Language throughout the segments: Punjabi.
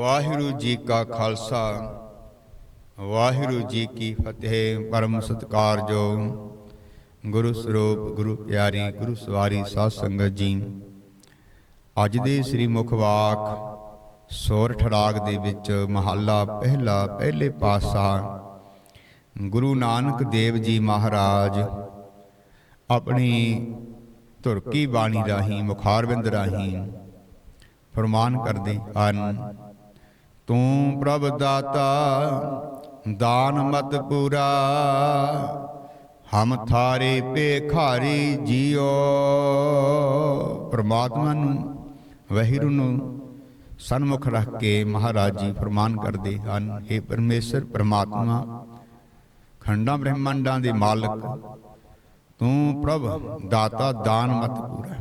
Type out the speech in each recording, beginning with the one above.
ਵਾਹਿਗੁਰੂ ਜੀ ਕਾ ਖਾਲਸਾ। ਵਾਹਿਗੁਰੂ ਜੀ ਕੀ ਫਤਿਹ, ਪਰਮ ਸਤਿਕਾਰਜੋ ਗੁਰੂ ਸਰੂਪ, ਗੁਰੂ ਪਿਆਰੀ, ਗੁਰੂ ਸਵਾਰੀ ਸਾਧ ਸੰਗਤ ਜੀ। ਅੱਜ ਦੇ ਸ੍ਰੀ ਮੁਖਵਾਕ ਵਾਕ ਠੜਾਗ ਦੇ ਵਿੱਚ ਮਹੱਲਾ ਪਹਿਲਾ, ਪਹਿਲੇ ਪਾਤਸ਼ਾਹ ਗੁਰੂ ਨਾਨਕ ਦੇਵ ਜੀ ਮਹਾਰਾਜ ਆਪਣੀ ਧੁਰਕੀ ਬਾਣੀ ਰਾਹੀਂ ਮੁਖਾਰਬਿੰਦ ਰਾਹੀਂ ਫਰਮਾਨ ਕਰਦੇ ਹਨ ਤੂੰ ਪ੍ਰਭ ਦਾਤਾ, ਦਾਨ ਮਤ ਪੂਰਾ। ਹਮ ਥਾਰੇ ਭੇਖਾਰੀ ਜੀਓ। ਪ੍ਰਮਾਤਮਾ ਨੂੰ, ਵਹਿਰੂ ਨੂੰ ਸਨਮੁਖ ਰੱਖ ਕੇ ਮਹਾਰਾਜ ਜੀ ਫਰਮਾਨ ਕਰਦੇ ਹਨ हे ਪਰਮੇਸ਼ਰ ਪ੍ਰਮਾਤਮਾ, ਖੰਡਾਂ ਬ੍ਰਹਿਮੰਡਾਂ ਦੇ ਮਾਲਕ, ਤੂੰ ਪ੍ਰਭ ਦਾਤਾ, ਦਾਨ ਮਤ ਪੂਰਾ।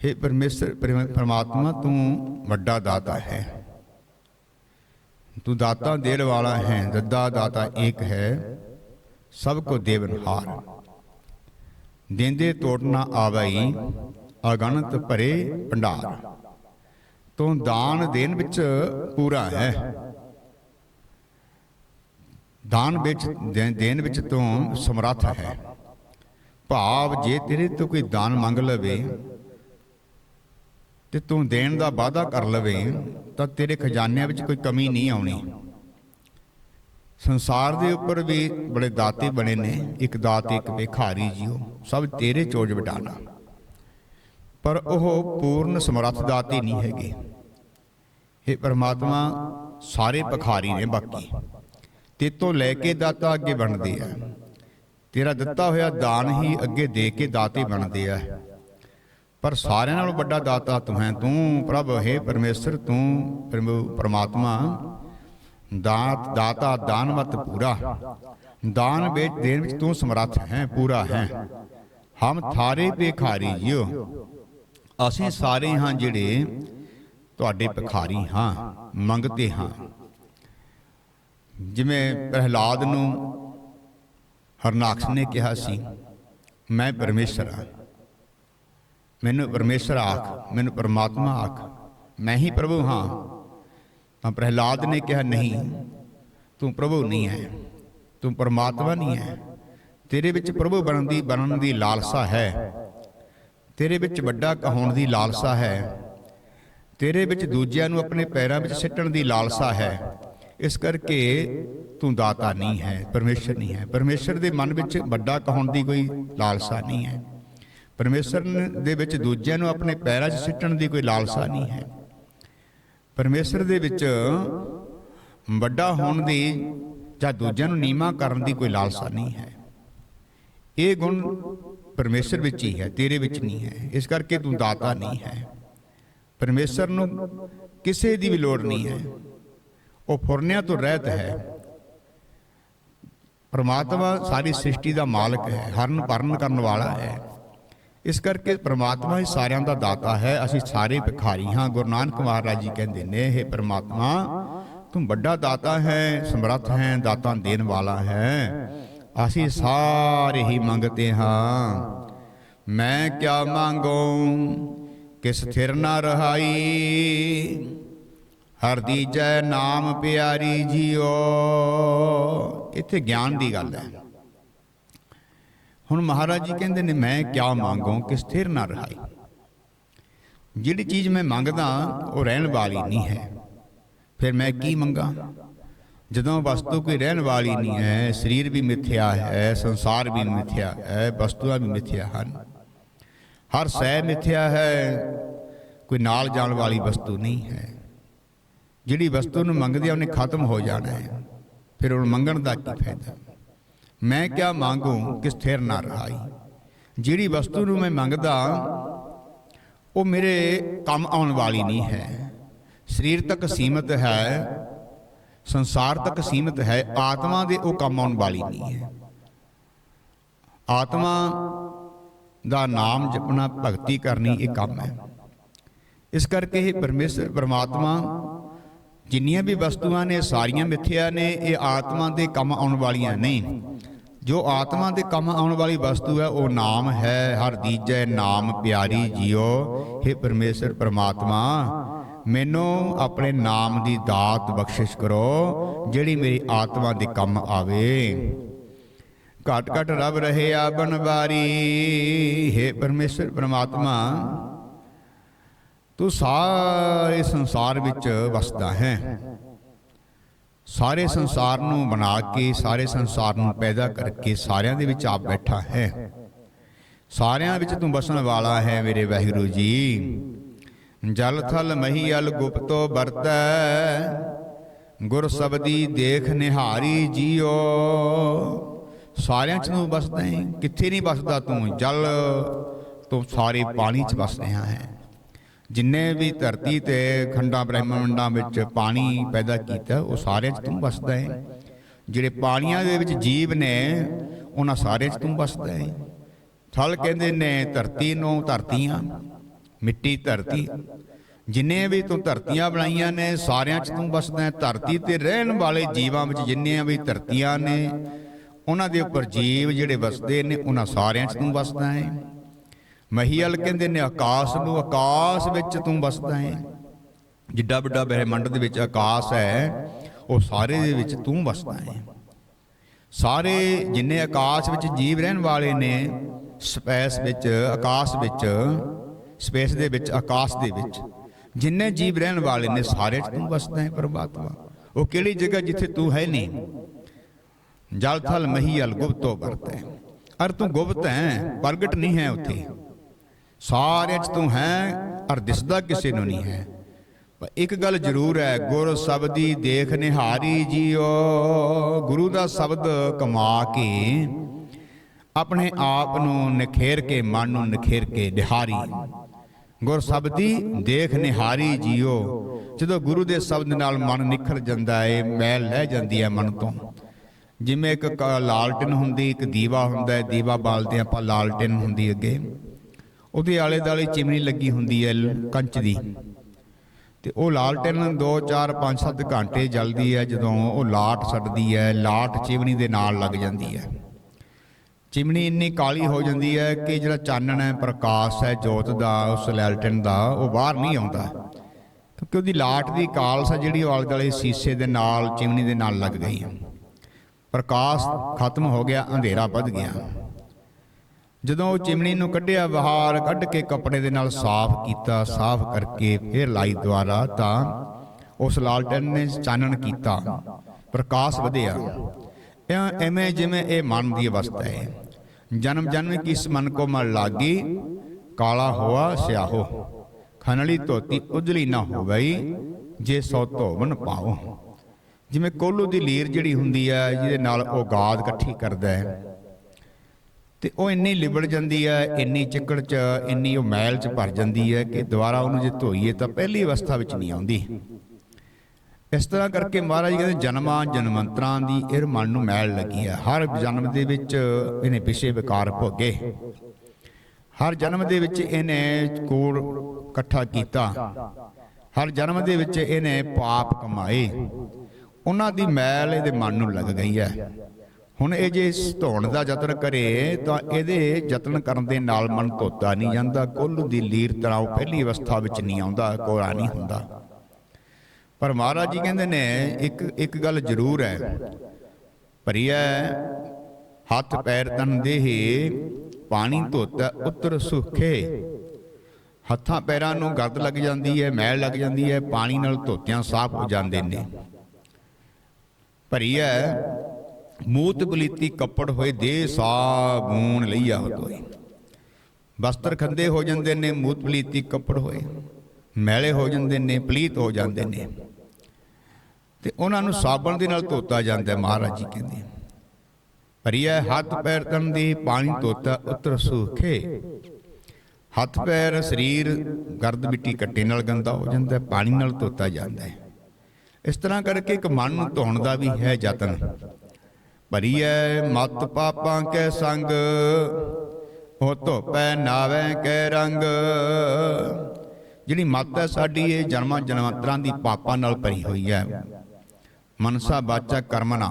हे ਪਰਮੇਸ਼ਰ ਪਰਮਾਤਮਾ, ਤੂੰ ਵੱਡਾ ਦਾਤਾ ਹੈ। ਤੂੰ ਦਾਤਾ ਦੇਣ ਵਾਲਾ ਹੈ, ਦੱਦਾ ਦਾਤਾ ਇੱਕ ਹੈ, ਸਭ ਕੋ ਦੇਵਨਹਾਰ ਦੇਂਦੇ ਤੋੜ ਨਾ ਆਵਈ, ਅਗਣਤ ਭਰੇ ਭੰਡਾਰ। ਤੂੰ ਦਾਨ ਦੇਣ ਵਿੱਚ ਪੂਰਾ ਹੈ। ਦਾਨ ਵਿੱਚ, ਦੇ- ਦੇਣ ਵਿੱਚ ਤੂੰ ਸਮਰੱਥ ਹੈ। ਭਾਵ ਜੇ ਤੇਰੇ ਤੋਂ ਕੋਈ ਦਾਨ ਮੰਗ ਲਵੇ ਤੇ ਤੂੰ ਦੇਣ ਦਾ ਵਾਅਦਾ ਕਰ ਲਵੇ, ਤਾਂ ਤੇਰੇ ਖਜ਼ਾਨਿਆਂ ਵਿੱਚ ਕੋਈ ਕਮੀ ਨਹੀਂ ਆਉਣੀ। ਸੰਸਾਰ ਦੇ ਉੱਪਰ ਵੀ ਬੜੇ ਦਾਤੇ ਬਣੇ ਨੇ, ਇੱਕ ਦਾਤ ਇੱਕ ਭਿਖਾਰੀ ਜੀਓ, ਸਭ ਤੇਰੇ ਚੋਜ ਵਟਾਣਾ ਪਰ ਉਹ ਪੂਰਨ ਸਮਰੱਥ ਦਾਤੇ ਨਹੀਂ ਹੈਗੇ। ਇਹ ਪਰਮਾਤਮਾ, ਸਾਰੇ ਭਿਖਾਰੀ ਨੇ ਬਾਕੀ। ਤੇਤੋਂ ਲੈ ਕੇ ਦਾਤਾ ਅੱਗੇ ਬਣਦੇ ਆ। ਤੇਰਾ ਦਿੱਤਾ ਹੋਇਆ ਦਾਨ ਹੀ ਅੱਗੇ ਦੇ ਕੇ ਦਾਤੇ ਬਣਦੇ ਆ। ਪਰ ਸਾਰਿਆਂ ਨਾਲੋਂ ਵੱਡਾ ਦਾਤਾ ਤੂੰ ਹੈ ਤੂੰ। ਪ੍ਰਭ, ਹੈ ਪਰਮੇਸ਼ਰ, ਤੂੰ ਪ੍ਰਭੂ, ਪਰਮਾਤਮਾ। ਦਾਤ, ਦਾਤਾ ਦਾਨਵਤ ਪੂਰਾ। ਦਾਨ ਵਿੱਚ ਦੇਣ ਵਿੱਚ ਤੂੰ ਸਮਰੱਥ ਹੈ, ਪੂਰਾ ਹੈ। ਹਮ ਥਾਰੇ ਭਿਖਾਰੀ ਜਿਓ। ਅਸੀਂ ਸਾਰੇ ਹਾਂ ਜਿਹੜੇ ਤੁਹਾਡੇ ਭਿਖਾਰੀ ਹਾਂ, ਮੰਗਤੇ ਹਾਂ। ਜਿਵੇਂ ਪ੍ਰਹਿਲਾਦ ਨੂੰ ਹਰਨਾਕਸ਼ ਨੇ ਕਿਹਾ ਸੀ, ਮੈਂ ਪਰਮੇਸ਼ਰ ਹਾਂ। ਮੈਨੂੰ ਪਰਮੇਸ਼ਰ ਆਖ, ਮੈਨੂੰ ਪਰਮਾਤਮਾ ਆਖ, ਮੈਂ ਹੀ ਪ੍ਰਭੂ ਹਾਂ। ਤਾਂ ਪ੍ਰਹਿਲਾਦ ਨੇ ਕਿਹਾ, ਨਹੀਂ, ਤੂੰ ਪ੍ਰਭੂ ਨਹੀਂ ਹੈ, ਤੂੰ ਪਰਮਾਤਮਾ ਨਹੀਂ ਹੈ। ਤੇਰੇ ਵਿੱਚ ਪ੍ਰਭੂ ਬਣਨ ਦੀ ਬਣਨ ਦੀ ਲਾਲਸਾ ਹੈ। ਤੇਰੇ ਵਿੱਚ ਵੱਡਾ ਕਹਾਉਣ ਦੀ ਲਾਲਸਾ ਹੈ। ਤੇਰੇ ਵਿੱਚ ਦੂਜਿਆਂ ਨੂੰ ਆਪਣੇ ਪੈਰਾਂ ਵਿੱਚ ਸਿੱਟਣ ਦੀ ਲਾਲਸਾ ਹੈ। ਇਸ ਕਰਕੇ ਤੂੰ ਦਾਤਾ ਨਹੀਂ ਹੈ, ਪਰਮੇਸ਼ਰ ਨਹੀਂ ਹੈ। ਪਰਮੇਸ਼ਰ ਦੇ ਮਨ ਵਿੱਚ ਵੱਡਾ ਕਹਾਉਣ ਦੀ ਕੋਈ ਲਾਲਸਾ ਨਹੀਂ ਹੈ। ਪਰਮੇਸ਼ਰ ਦੇ ਵਿੱਚ ਦੂਜਿਆਂ ਨੂੰ ਆਪਣੇ ਪੈਰਾਂ 'ਚ ਸਿੱਟਣ ਦੀ ਕੋਈ ਲਾਲਸਾ ਨਹੀਂ ਹੈ। ਪਰਮੇਸ਼ਰ ਦੇ ਵਿੱਚ ਵੱਡਾ ਹੋਣ ਦੀ ਜਾਂ ਦੂਜਿਆਂ ਨੂੰ ਨੀਵਾ ਕਰਨ ਦੀ ਕੋਈ ਲਾਲਸਾ ਨਹੀਂ ਹੈ। ਇਹ ਗੁਣ ਪਰਮੇਸ਼ਰ ਵਿੱਚ ਹੀ ਹੈ, ਤੇਰੇ ਵਿੱਚ ਨਹੀਂ ਹੈ। ਇਸ ਕਰਕੇ ਤੂੰ ਦਾਤਾ ਨਹੀਂ ਹੈ। ਪਰਮੇਸ਼ਰ ਨੂੰ ਕਿਸੇ ਦੀ ਵੀ ਲੋੜ ਨਹੀਂ ਹੈ। ਉਹ ਫੁਰਨਿਆਂ ਤੋਂ ਰਹਿਤ ਹੈ। ਪਰਮਾਤਮਾ ਸਾਰੀ ਸ੍ਰਿਸ਼ਟੀ ਦਾ ਮਾਲਕ ਹੈ, ਹਰਨ ਭਰਨ ਕਰਨ ਵਾਲਾ ਹੈ। ਇਸ ਕਰਕੇ ਪ੍ਰਮਾਤਮਾ ਹੀ ਸਾਰਿਆਂ ਦਾ ਦਾਤਾ ਹੈ। ਅਸੀਂ ਸਾਰੇ ਭਿਖਾਰੀ ਹਾਂ। ਗੁਰੂ ਨਾਨਕ ਮਹਾਰਾਜ ਜੀ ਕਹਿੰਦੇ ਨੇ ਇਹ ਪ੍ਰਮਾਤਮਾ, ਤੂੰ ਵੱਡਾ ਦਾਤਾ ਹੈ, ਸਮਰੱਥ ਹੈ, ਦਾਤਾ ਦੇਣ ਵਾਲਾ ਹੈ। ਅਸੀਂ ਸਾਰੇ ਹੀ ਮੰਗਤੇ ਹਾਂ। ਮੈਂ ਕਿਆ ਮੰਗੂ? ਕਿਸ ਥਿਰ ਨਾ ਰਹਾਈ? ਹਰ ਦੀਜੈ ਨਾਮ ਪਿਆਰੀ ਜੀਓ। ਇੱਥੇ ਗਿਆਨ ਦੀ ਗੱਲ ਹੈ। ਹੁਣ ਮਹਾਰਾਜ ਜੀ ਕਹਿੰਦੇ ਨੇ, ਮੈਂ ਕਿਆ ਮੰਗੂ? ਕਿ ਸਥਿਰ ਨਾ ਰਹਾਈ। ਜਿਹੜੀ ਚੀਜ਼ ਮੈਂ ਮੰਗਦਾ, ਉਹ ਰਹਿਣ ਵਾਲੀ ਨਹੀਂ ਹੈ। ਫਿਰ ਮੈਂ ਕੀ ਮੰਗਾ? ਜਦੋਂ ਵਸਤੂ ਕੋਈ ਰਹਿਣ ਵਾਲੀ ਨਹੀਂ ਹੈ, ਸਰੀਰ ਵੀ ਮਿੱਥਿਆ ਹੈ, ਸੰਸਾਰ ਵੀ ਮਿੱਥਿਆ ਹੈ, ਵਸਤੂਆਂ ਵੀ ਮਿੱਥਿਆ ਹਨ। ਹਰ ਸੈ ਮਿੱਥਿਆ ਹੈ, ਕੋਈ ਨਾਲ ਜਾਣ ਵਾਲੀ ਵਸਤੂ ਨਹੀਂ ਹੈ। ਜਿਹੜੀ ਵਸਤੂ ਨੂੰ ਮੰਗਦੇ ਆ, ਉਹਨੇ ਖਤਮ ਹੋ ਜਾਣਾ ਹੈ। ਫਿਰ ਉਹਨੂੰ ਮੰਗਣ ਦਾ ਕੀ ਫਾਇਦਾ? ਮੈਂ ਕਿਆ ਮੰਗੂ ਕਿ ਸਥਿਰ ਨਾ ਰਹਾਈ? ਜਿਹੜੀ ਵਸਤੂ ਨੂੰ ਮੈਂ ਮੰਗਦਾ, ਉਹ ਮੇਰੇ ਕੰਮ ਆਉਣ ਵਾਲੀ ਨਹੀਂ ਹੈ। ਸਰੀਰ ਤੱਕ ਸੀਮਤ ਹੈ, ਸੰਸਾਰ ਤੱਕ ਸੀਮਤ ਹੈ, ਆਤਮਾ ਦੇ ਉਹ ਕੰਮ ਆਉਣ ਵਾਲੀ ਨਹੀਂ ਹੈ। ਆਤਮਾ ਦਾ ਨਾਮ ਜਪਣਾ ਭਗਤੀ ਕਰਨੀ ਇਹ ਕੰਮ ਹੈ। ਇਸ ਕਰਕੇ ਇਹ ਪਰਮੇਸ਼ਰ, ਪਰਮਾਤਮਾ ਜਿੰਨੀਆਂ ਵੀ ਵਸਤੂਆਂ ਨੇ, ਸਾਰੀਆਂ ਮਿੱਥਿਆ ਨੇ, ਇਹ ਆਤਮਾ ਦੇ ਕੰਮ ਆਉਣ ਵਾਲੀਆਂ ਨਹੀਂ ਜੋ ਆਤਮਾ ਦੇ ਕੰਮ ਆਉਣ ਵਾਲੀ ਵਸਤੂ ਹੈ, ਉਹ ਨਾਮ ਹੈ, ਹਰ ਦੀਜੈ ਨਾਮ ਪਿਆਰੀ ਜੀਓ। हे ਪਰਮੇਸ਼ਰ ਪਰਮਾਤਮਾ, ਮੈਨੂੰ ਆਪਣੇ ਨਾਮ ਦੀ ਦਾਤ ਬਖਸ਼ਿਸ਼ ਕਰੋ, ਜਿਹੜੀ ਮੇਰੀ ਆਤਮਾ ਦੇ ਕੰਮ ਆਵੇ। ਘਟ ਘਟ ਰਬ ਰਹੇ ਆ ਬਨਵਾਰੀ। ਹੈ ਪਰਮੇਸ਼ਰ ਪ੍ਰਮਾਤਮਾ ਤੂੰ ਸਾਰੇ ਸੰਸਾਰ ਵਿੱਚ ਵਸਦਾ ਹੈ। ਸਾਰੇ ਸੰਸਾਰ ਨੂੰ ਬਣਾ ਕੇ, ਸਾਰੇ ਸੰਸਾਰ ਨੂੰ ਪੈਦਾ ਕਰਕੇ ਸਾਰਿਆਂ ਦੇ ਵਿੱਚ ਆਪ ਬੈਠਾ ਹੈ। ਸਾਰਿਆਂ ਵਿੱਚ ਤੂੰ ਵਸਣ ਵਾਲਾ ਹੈ ਮੇਰੇ ਵਾਹਿਗੁਰੂ ਜੀ। ਜਲ ਥਲ ਮਹੀ ਅਲ ਗੁਪਤੋ ਵਰਤੈ, ਗੁਰ ਸਬਦੀ ਦੇਖ ਨਿਹਾਰੀ ਜੀਓ। ਸਾਰਿਆਂ ਚ ਤੂੰ ਵਸਦਾ ਹੈ ਕਿੱਥੇ ਨਹੀਂ ਵਸਦਾ ਤੂੰ? ਜਲ ਤੂੰ ਸਾਰੇ ਪਾਣੀ ਚ ਵਸ ਰਿਹਾ ਹੈ। ਜਿੰਨੇ ਵੀ ਧਰਤੀ ਤੇ ਖੰਡਾਂ ਬ੍ਰਹਿਮੰਡਾਂ ਵਿੱਚ ਪਾਣੀ ਪੈਦਾ ਕੀਤਾ, ਉਹ ਸਾਰਿਆਂ 'ਚ ਤੂੰ ਵਸਦਾ ਹੈ ਜਿਹੜੇ ਪਾਣੀਆਂ ਦੇ ਵਿੱਚ ਜੀਵ ਨੇ, ਉਹਨਾਂ ਸਾਰਿਆਂ 'ਚ ਤੂੰ ਵਸਦਾ ਹੈ ਥਲ ਕਹਿੰਦੇ ਨੇ, ਧਰਤੀ ਨੂੰ ਧਰਤੀਆਂ, ਮਿੱਟੀ ਧਰਤੀ। ਜਿੰਨੇ ਵੀ ਤੂੰ ਧਰਤੀਆਂ ਬਣਾਈਆਂ ਨੇ, ਸਾਰਿਆਂ 'ਚ ਤੂੰ ਵਸਦਾ ਹੈ ਧਰਤੀ ਤੇ ਰਹਿਣ ਵਾਲੇ ਜੀਵਾਂ ਵਿੱਚ ਜਿੰਨੀਆਂ ਵੀ ਧਰਤੀਆਂ ਨੇ, ਉਹਨਾਂ ਦੇ ਉੱਪਰ ਜੀਵ ਜਿਹੜੇ ਵਸਦੇ ਨੇ, ਉਹਨਾਂ ਸਾਰਿਆਂ 'ਚ ਤੂੰ ਵਸਦਾ ਹੈ ਮਹੀਲ ਕਹਿੰਦੇ ਨੇ, ਆਕਾਸ਼ ਨੂੰ, ਆਕਾਸ਼ ਵਿੱਚ ਤੂੰ ਵਸਦਾ ਹੈ। ਜਿੱਡਾ ਵੱਡਾ ਬ੍ਰਹਿਮੰਡ ਦੇ ਵਿੱਚ ਆਕਾਸ਼ ਹੈ, ਉਹ ਸਾਰੇ ਦੇ ਵਿੱਚ ਤੂੰ ਵਸਦਾ ਹੈ। ਸਾਰੇ ਜਿੰਨੇ ਆਕਾਸ਼ ਵਿੱਚ ਜੀਵ ਰਹਿਣ ਵਾਲੇ ਨੇ, ਸਪੇਸ ਵਿੱਚ, ਆਕਾਸ਼ ਵਿੱਚ, ਸਪੇਸ ਦੇ ਵਿੱਚ, ਆਕਾਸ਼ ਦੇ ਵਿੱਚ, ਜਿੰਨੇ ਜੀਵ ਰਹਿਣ ਵਾਲੇ ਨੇ, ਸਾਰੇ ਚ ਤੂੰ ਵਸਦਾ ਹੈ ਪਰਮਾਤਮਾ ਉਹ ਕਿਹੜੀ ਜਗ੍ਹਾ ਜਿੱਥੇ ਤੂੰ ਹੈ ਨਹੀਂ? ਜਲ ਥਲ ਮਹੀਲ ਗੁਪਤੋ ਵਰਤੈ। ਅਰ ਤੂੰ ਗੁਪਤ ਹੈ, ਪ੍ਰਗਟ ਨਹੀਂ ਹੈ ਉੱਥੇ। ਸਾਰਿਆਂ 'ਚ ਤੂੰ ਹੈ ਅਰ ਦਿਸਦਾ ਕਿਸੇ ਨੂੰ ਨਹੀਂ ਹੈ। ਪਰ ਇੱਕ ਗੱਲ ਜ਼ਰੂਰ ਹੈ, ਗੁਰ ਸ਼ਬਦੀ ਦੇਖ ਨਿਹਾਰੀ ਜੀਓ, ਗੁਰੂ ਦਾ ਸ਼ਬਦ ਕਮਾ ਕੇ ਆਪਣੇ ਆਪ ਨੂੰ ਨਿਖੇਰ ਕੇ, ਮਨ ਨੂੰ ਨਿਖੇਰ ਕੇ ਨਿਹਾਰੀ। ਗੁਰ ਸ਼ਬਦੀ ਦੇਖ ਨਿਹਾਰੀ ਜੀਓ, ਜਦੋਂ ਗੁਰੂ ਦੇ ਸ਼ਬਦ ਨਾਲ ਮਨ ਨਿਖਰ ਜਾਂਦਾ ਹੈ ਮੈਲ ਲੈ ਜਾਂਦੀ ਹੈ ਮਨ ਤੋਂ। ਜਿਵੇਂ ਇੱਕ ਕ- ਲਾਲਟਨ ਹੁੰਦੀ, ਇੱਕ ਦੀਵਾ ਹੁੰਦਾ ਹੈ ਦੀਵਾ ਬਾਲਦੇ ਆਪਾਂ ਲਾਲਟਨ ਹੁੰਦੀ ਅੱਗੇ। ਉਹਦੇ ਆਲੇ ਦਾਲੇ ਚਿਮਨੀ ਲੱਗੀ ਹੁੰਦੀ ਹੈ ਕੰਚ ਦੀ। ਤੇ ਉਹ ਲਾਲਟਨ 2 4 5 7 ਘੰਟੇ ਜਲਦੀ ਹੈ ਜਦੋਂ ਉਹ ਲਾਟ ਛੱਡਦੀ ਹੈ ਲਾਟ ਚਿਮਨੀ ਦੇ ਨਾਲ ਲੱਗ ਜਾਂਦੀ ਹੈ ਚਿਮਨੀ ਇੰਨੀ ਕਾਲੀ ਹੋ ਜਾਂਦੀ ਹੈ ਕਿ ਜਿਹੜਾ ਚਾਨਣ ਹੈ ਪ੍ਰਕਾਸ਼ ਹੈ ਜੋਤ ਦਾ, ਉਸ ਲਾਲਟਨ ਦਾ, ਉਹ ਬਾਹਰ ਨਹੀਂ ਆਉਂਦਾ। ਕਿਉਂਕਿ ਉਹਦੀ ਲਾਟ ਦੀ ਕਾਲਸ ਹੈ ਜਿਹੜੀ ਉਹ ਆਲੇ ਦੁਆਲੇ ਸ਼ੀਸ਼ੇ ਦੇ ਨਾਲ, ਚਿਮਨੀ ਦੇ ਨਾਲ ਲੱਗ ਗਈ ਹੈ ਪ੍ਰਕਾਸ਼ ਖਤਮ ਹੋ ਗਿਆ, ਅੰਧੇਰਾ ਵੱਧ ਗਿਆ। ਜਦੋਂ ਉਹ ਚਿਮਣੀ ਨੂੰ ਕੱਢਿਆ ਬਹਾਰ ਕੱਢ ਕੇ ਕੱਪੜੇ ਦੇ ਨਾਲ ਸਾਫ਼ ਕੀਤਾ, ਸਾਫ਼ ਕਰਕੇ ਫਿਰ ਲਾਈ ਦੁਆਰਾ ਤਾਂ ਉਸ ਲਾਲਟਨ ਨੇ ਚਾਨਣ ਕੀਤਾ, ਪ੍ਰਕਾਸ਼ ਵਧਿਆ। ਇਹ ਐਵੇਂ ਜਿਵੇਂ ਇਹ ਮਨ ਦੀ ਅਵਸਥਾ ਹੈ। ਜਨਮ ਜਨਮ ਕੀ ਇਸ ਮਨ ਕੋ ਮਨ ਲਾਗੀ, ਕਾਲਾ ਹੋਆ, ਸਿਆਹੋ। ਖਨਲੀ ਧੋਤੀ ਉਜਲੀ ਨਾ ਹੋ ਗਈ ਜੇ ਸੋ ਧੋਵਨ ਪਾਓ। ਜਿਵੇਂ ਕੋਲੂ ਦੀ ਲੀਰ ਜਿਹੜੀ ਹੁੰਦੀ ਹੈ, ਜਿਹਦੇ ਨਾਲ ਉਹ ਗਾਦ ਇਕੱਠੀ ਕਰਦਾ ਹੈ। ਤੇ ਉਹ ਇੰਨੀ ਲਿਬੜ ਜਾਂਦੀ ਹੈ ਇੰਨੀ ਚਿੱਕੜ ਚ ਇੰਨੀ ਉਹ ਮੈਲ ਚ ਭਰ ਜਾਂਦੀ ਹੈ ਕਿ ਦੁਬਾਰਾ ਉਹਨੂੰ ਜੇ ਧੋਈਏ ਤਾਂ ਪਹਿਲੀ ਅਵਸਥਾ ਵਿੱਚ ਨਹੀਂ ਆਉਂਦੀ। ਇਸ ਤਰ੍ਹਾਂ ਕਰਕੇ ਮਹਾਰਾਜ ਕਹਿੰਦੇ ਜਨਮਾਂ ਜਨਮੰਤਰਾਂ ਦੀ ਇਹ ਮਨ ਨੂੰ ਮੈਲ ਲੱਗੀ ਹੈ ਹਰ ਜਨਮ ਦੇ ਵਿੱਚ ਇਹਨੇ ਵਿਸ਼ੇ ਵਿਕਾਰ ਭੋਗੇ। ਹਰ ਜਨਮ ਦੇ ਵਿੱਚ ਇਹਨੇ ਕੋੜ ਇਕੱਠਾ ਕੀਤਾ। ਹਰ ਜਨਮ ਦੇ ਵਿੱਚ ਇਹਨੇ ਪਾਪ ਕਮਾਏ। ਉਹਨਾਂ ਦੀ ਮੈਲ ਇਹਦੇ ਮਨ ਨੂੰ ਲੱਗ ਗਈ ਹੈ ਹੁਣ ਇਹ ਜੇ ਧੋਣ ਦਾ ਯਤਨ ਕਰੇ, ਤਾਂ ਇਹਦੇ ਯਤਨ ਕਰਨ ਦੇ ਨਾਲ ਮਨ ਧੋਤਾ ਨਹੀਂ ਜਾਂਦਾ, ਕੁੱਲ ਦੀ ਲੀਰ ਤਰ੍ਹਾਂ ਉਹ ਪਹਿਲੀ ਅਵਸਥਾ ਵਿੱਚ ਨਹੀਂ ਆਉਂਦਾ, ਕੋਰਾ ਨਹੀਂ ਹੁੰਦਾ। ਪਰ ਮਹਾਰਾਜ ਜੀ ਕਹਿੰਦੇ ਨੇ, ਇੱਕ ਇੱਕ ਗੱਲ ਜ਼ਰੂਰ ਹੈ। ਭਰੀਐ, ਹੱਥ ਪੈਰ ਤਨ ਦੇਹੇ, ਪਾਣੀ ਧੋਤਾ ਉਤਰ ਸੁਖੇ। ਹੱਥਾਂ ਪੈਰਾਂ ਨੂੰ ਗਰਦ ਲੱਗ ਜਾਂਦੀ ਹੈ, ਮੈਲ ਲੱਗ ਜਾਂਦੀ ਹੈ, ਪਾਣੀ ਨਾਲ ਧੋਤਿਆਂ ਸਾਫ਼ ਹੋ ਜਾਂਦੇ ਨੇ। ਭਰੀਐ ਮੂਤ ਬਲੀਤੀ ਕੱਪੜ ਹੋਏ ਦੇ ਸਾਬੂਨ ਲਈਆ ਹੋਏ ਵਸਤਰ ਖੰਦੇ ਹੋ ਜਾਂਦੇ ਨੇ, ਮੂਤ ਬਲੀਤੀ ਕੱਪੜ ਹੋਏ। ਮੈਲੇ ਹੋ ਜਾਂਦੇ ਨੇ, ਪਲੀਤ ਹੋ ਜਾਂਦੇ ਨੇ। ਤੇ ਉਹਨਾਂ ਨੂੰ ਸਾਬਣ ਦੇ ਨਾਲ ਧੋਤਾ ਜਾਂਦਾ ਮਹਾਰਾਜ ਜੀ ਕਹਿੰਦੇ ਭਰੀਐ ਹੱਥ ਪੈਰ ਤਨ ਦੀ ਪਾਣੀ ਧੋਤਾ, ਉਤਰ ਸੁਖੇ। ਹੱਥ ਪੈਰ ਸਰੀਰ ਗਰਦ ਮਿੱਟੀ ਕੱਟੇ ਨਾਲ ਗੰਦਾ ਹੋ ਜਾਂਦਾ ਪਾਣੀ ਨਾਲ ਧੋਤਾ ਜਾਂਦਾ ਹੈ। ਇਸ ਤਰ੍ਹਾਂ ਕਰਕੇ ਇੱਕ ਮਨ ਨੂੰ ਧੋਣ ਦਾ ਵੀ ਹੈ ਯਤਨ। ਭਰੀਐ ਮਤ ਪਾਪਾਂ ਕੈ ਸੰਗ, ਉਹ ਧੋਪੈ ਨਾਵੇਂ ਕੈ ਰੰਗ। ਜਿਹੜੀ ਮੱਤ ਹੈ ਸਾਡੀ, ਇਹ ਜਨਮਾਂ ਜਨਮਾਂਤਰਾਂ ਦੀ ਪਾਪਾਂ ਨਾਲ ਭਰੀ ਹੋਈ ਹੈ। ਮਨਸਾ ਬਾਚਾ ਕਰਮਨਾ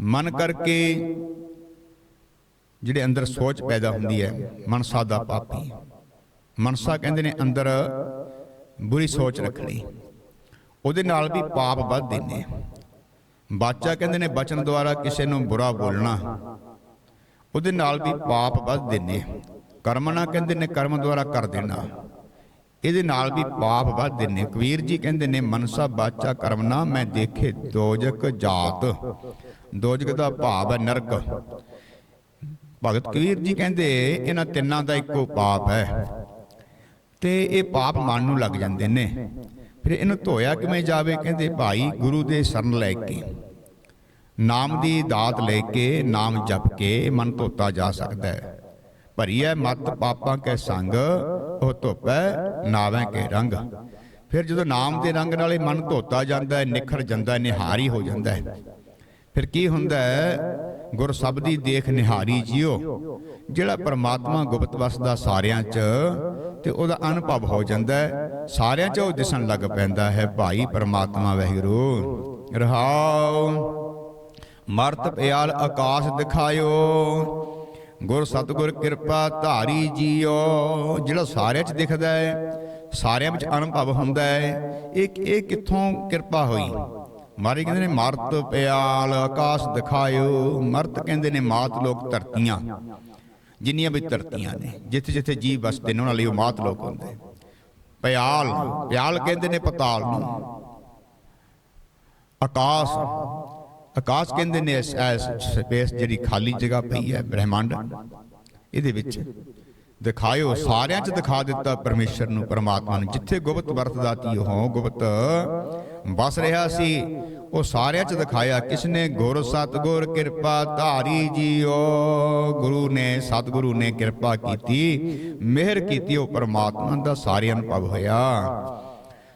ਮਨ ਕਰਕੇ ਜਿਹੜੇ ਅੰਦਰ ਸੋਚ ਪੈਦਾ ਹੁੰਦੀ ਹੈ, ਮਨਸਾ ਦਾ ਪਾਪੀ। ਮਨਸਾ ਕਹਿੰਦੇ ਨੇ ਅੰਦਰ ਬੁਰੀ ਸੋਚ ਰੱਖਣੀ। ਉਹਦੇ ਨਾਲ ਵੀ ਪਾਪ ਵੱਧਦੇ ਨੇ ਬਾਚਾ ਕਹਿੰਦੇ ਨੇ, ਬਚਨ ਦੁਆਰਾ ਕਿਸੇ ਨੂੰ ਬੁਰਾ ਬੋਲਣਾ। ਉਹਦੇ ਨਾਲ ਵੀ ਪਾਪ ਵੱਧਦੇ ਨੇ ਕਰਮਣਾ ਕਹਿੰਦੇ ਨੇ, ਕਰਮ ਦੁਆਰਾ ਕਰ ਦੇਣਾ। ਇਹਦੇ ਨਾਲ ਵੀ ਪਾਪ ਵੱਧ ਨੇ ਕਬੀਰ ਜੀ ਕਹਿੰਦੇ ਨੇ, ਮਨਸਾ ਬਾਚਾ ਕਰਮਨਾ ਮੈਂ ਦੇਖੇ ਦੋਜਕ ਜਾਤ। ਦੋਜਕ ਦਾ ਭਾਵ ਹੈ ਨਰਕ। ਭਗਤ ਕਬੀਰ ਜੀ ਕਹਿੰਦੇ, ਇਹਨਾਂ ਤਿੰਨਾਂ ਦਾ ਇੱਕੋ ਪਾਪ ਹੈ। ਤੇ ਇਹ ਪਾਪ ਮਨ ਨੂੰ ਲੱਗ ਜਾਂਦੇ ਨੇ। ਫਿਰ ਇਹਨੂੰ ਧੋਇਆ ਕਿਵੇਂ ਜਾਵੇ? ਕਹਿੰਦੇ ਭਾਈ ਗੁਰੂ ਦੇ ਸ਼ਰਨ ਲੈ ਕੇ। ਨਾਮ ਦੀ ਦਾਤ ਲੈ ਕੇ ਨਾਮ ਜਪ ਕੇ ਮਨ ਧੋਤਾ ਜਾ ਸਕਦਾ ਹੈ। ਭਰੀਐ ਮਤ ਪਾਪਾਂ ਕੇ ਸੰਗ ਉਹ ਧੋਪੈ ਨਾਵੇਂ ਕੇ ਰੰਗ। ਫਿਰ ਜਦੋਂ ਨਾਮ ਦੇ ਰੰਗ ਨਾਲੇ ਮਨ ਧੋਤਾ ਜਾਂਦਾ ਹੈ ਨਿਖਰ ਜਾਂਦਾ ਹੈ ਨਿਹਾਰੀ ਹੋ ਜਾਂਦਾ ਹੈ। ਫਿਰ ਕੀ ਹੁੰਦਾ ਹੈ? ਗੁਰ ਸਬਦੀ ਦੇਖ ਨਿਹਾਰੀ ਜਿਉ ਜਿਹੜਾ ਪਰਮਾਤਮਾ ਗੁਪਤ ਵਸਦਾ ਸਾਰਿਆਂ 'ਚ ਤੇ ਉਹਦਾ ਅਨੁਭਵ ਹੋ ਜਾਂਦਾ ਹੈ, ਸਾਰਿਆਂ 'ਚ ਉਹ ਦਿਸਣ ਲੱਗ ਪੈਂਦਾ ਹੈ, ਭਾਈ ਪਰਮਾਤਮਾ ਵਾਹਿਗੁਰੂ। ਰਹਾਉ। ਮਰਤ ਪਿਆਲ ਆਕਾਸ਼ ਦਿਖਾਇਓ। ਗੁਰ ਸਤਗੁਰ ਕਿਰਪਾ ਧਾਰੀ ਜੀਓ। ਜਿਹੜਾ ਸਾਰਿਆਂ 'ਚ ਦਿਖਦਾ ਹੈ, ਸਾਰਿਆਂ ਵਿੱਚ ਅਨੁਭਵ ਹੁੰਦਾ ਹੈ, ਇਹ ਇਹ ਕਿੱਥੋਂ ਕਿਰਪਾ ਹੋਈ? ਮਾਰੇ ਕਹਿੰਦੇ ਨੇ, ਮਰਤ ਪਿਆਲ ਆਕਾਸ਼ ਦਿਖਾਇਓ। ਮਰਤ ਕਹਿੰਦੇ ਨੇ, ਮਾਤ ਲੋਕ ਧਰਤੀਆਂ। ਜਿੰਨੀਆਂ ਵੀ ਧਰਤੀਆਂ ਨੇ ਜਿੱਥੇ ਜਿੱਥੇ ਜੀਵ ਵਸਦੇ ਨੇ ਉਹਨਾਂ ਲਈ ਉਹ ਮਾਤ ਲੋਕ ਹੁੰਦੇ। ਪਿਆਲ ਪਿਆਲ ਕਹਿੰਦੇ ਨੇ ਪਤਾਲ ਨੂੰ। ਆਕਾਸ਼ ਆਕਾਸ਼। ਕਹਿੰਦੇ ਨੇ ਇਸ ਸਪੇਸ ਜਿਹੜੀ ਖਾਲੀ ਜਗ੍ਹਾ ਪਈ ਹੈ ਬ੍ਰਹਿਮੰਡ। ਇਹਦੇ ਵਿੱਚ ਦਿਖਾਇਓ ਸਾਰਿਆਂ 'ਚ ਦਿਖਾ ਦਿੱਤਾ ਪਰਮੇਸ਼ਰ ਨੂੰ ਪਰਮਾਤਮਾ ਨੂੰ ਜਿੱਥੇ ਗੁਪਤ ਵਰਤਦਾ ਤੀ ਉਹ ਗੁਪਤ ਵਸ ਰਿਹਾ ਸੀ ਉਹ ਸਾਰਿਆਂ 'ਚ ਦਿਖਾਇਆ ਕਿਸਨੇ? ਗੁਰ ਸਤਗੁਰ ਕਿਰਪਾ ਧਾਰੀ ਜੀਓ। ਗੁਰੂ ਨੇ ਸਤਗੁਰੂ ਨੇ ਕਿਰਪਾ ਕੀਤੀ ਮਿਹਰ ਕੀਤੀ ਉਹ ਪਰਮਾਤਮਾ ਦਾ ਸਾਰਿਆਂ ਨੂੰ ਪਵ ਹੋਇਆ।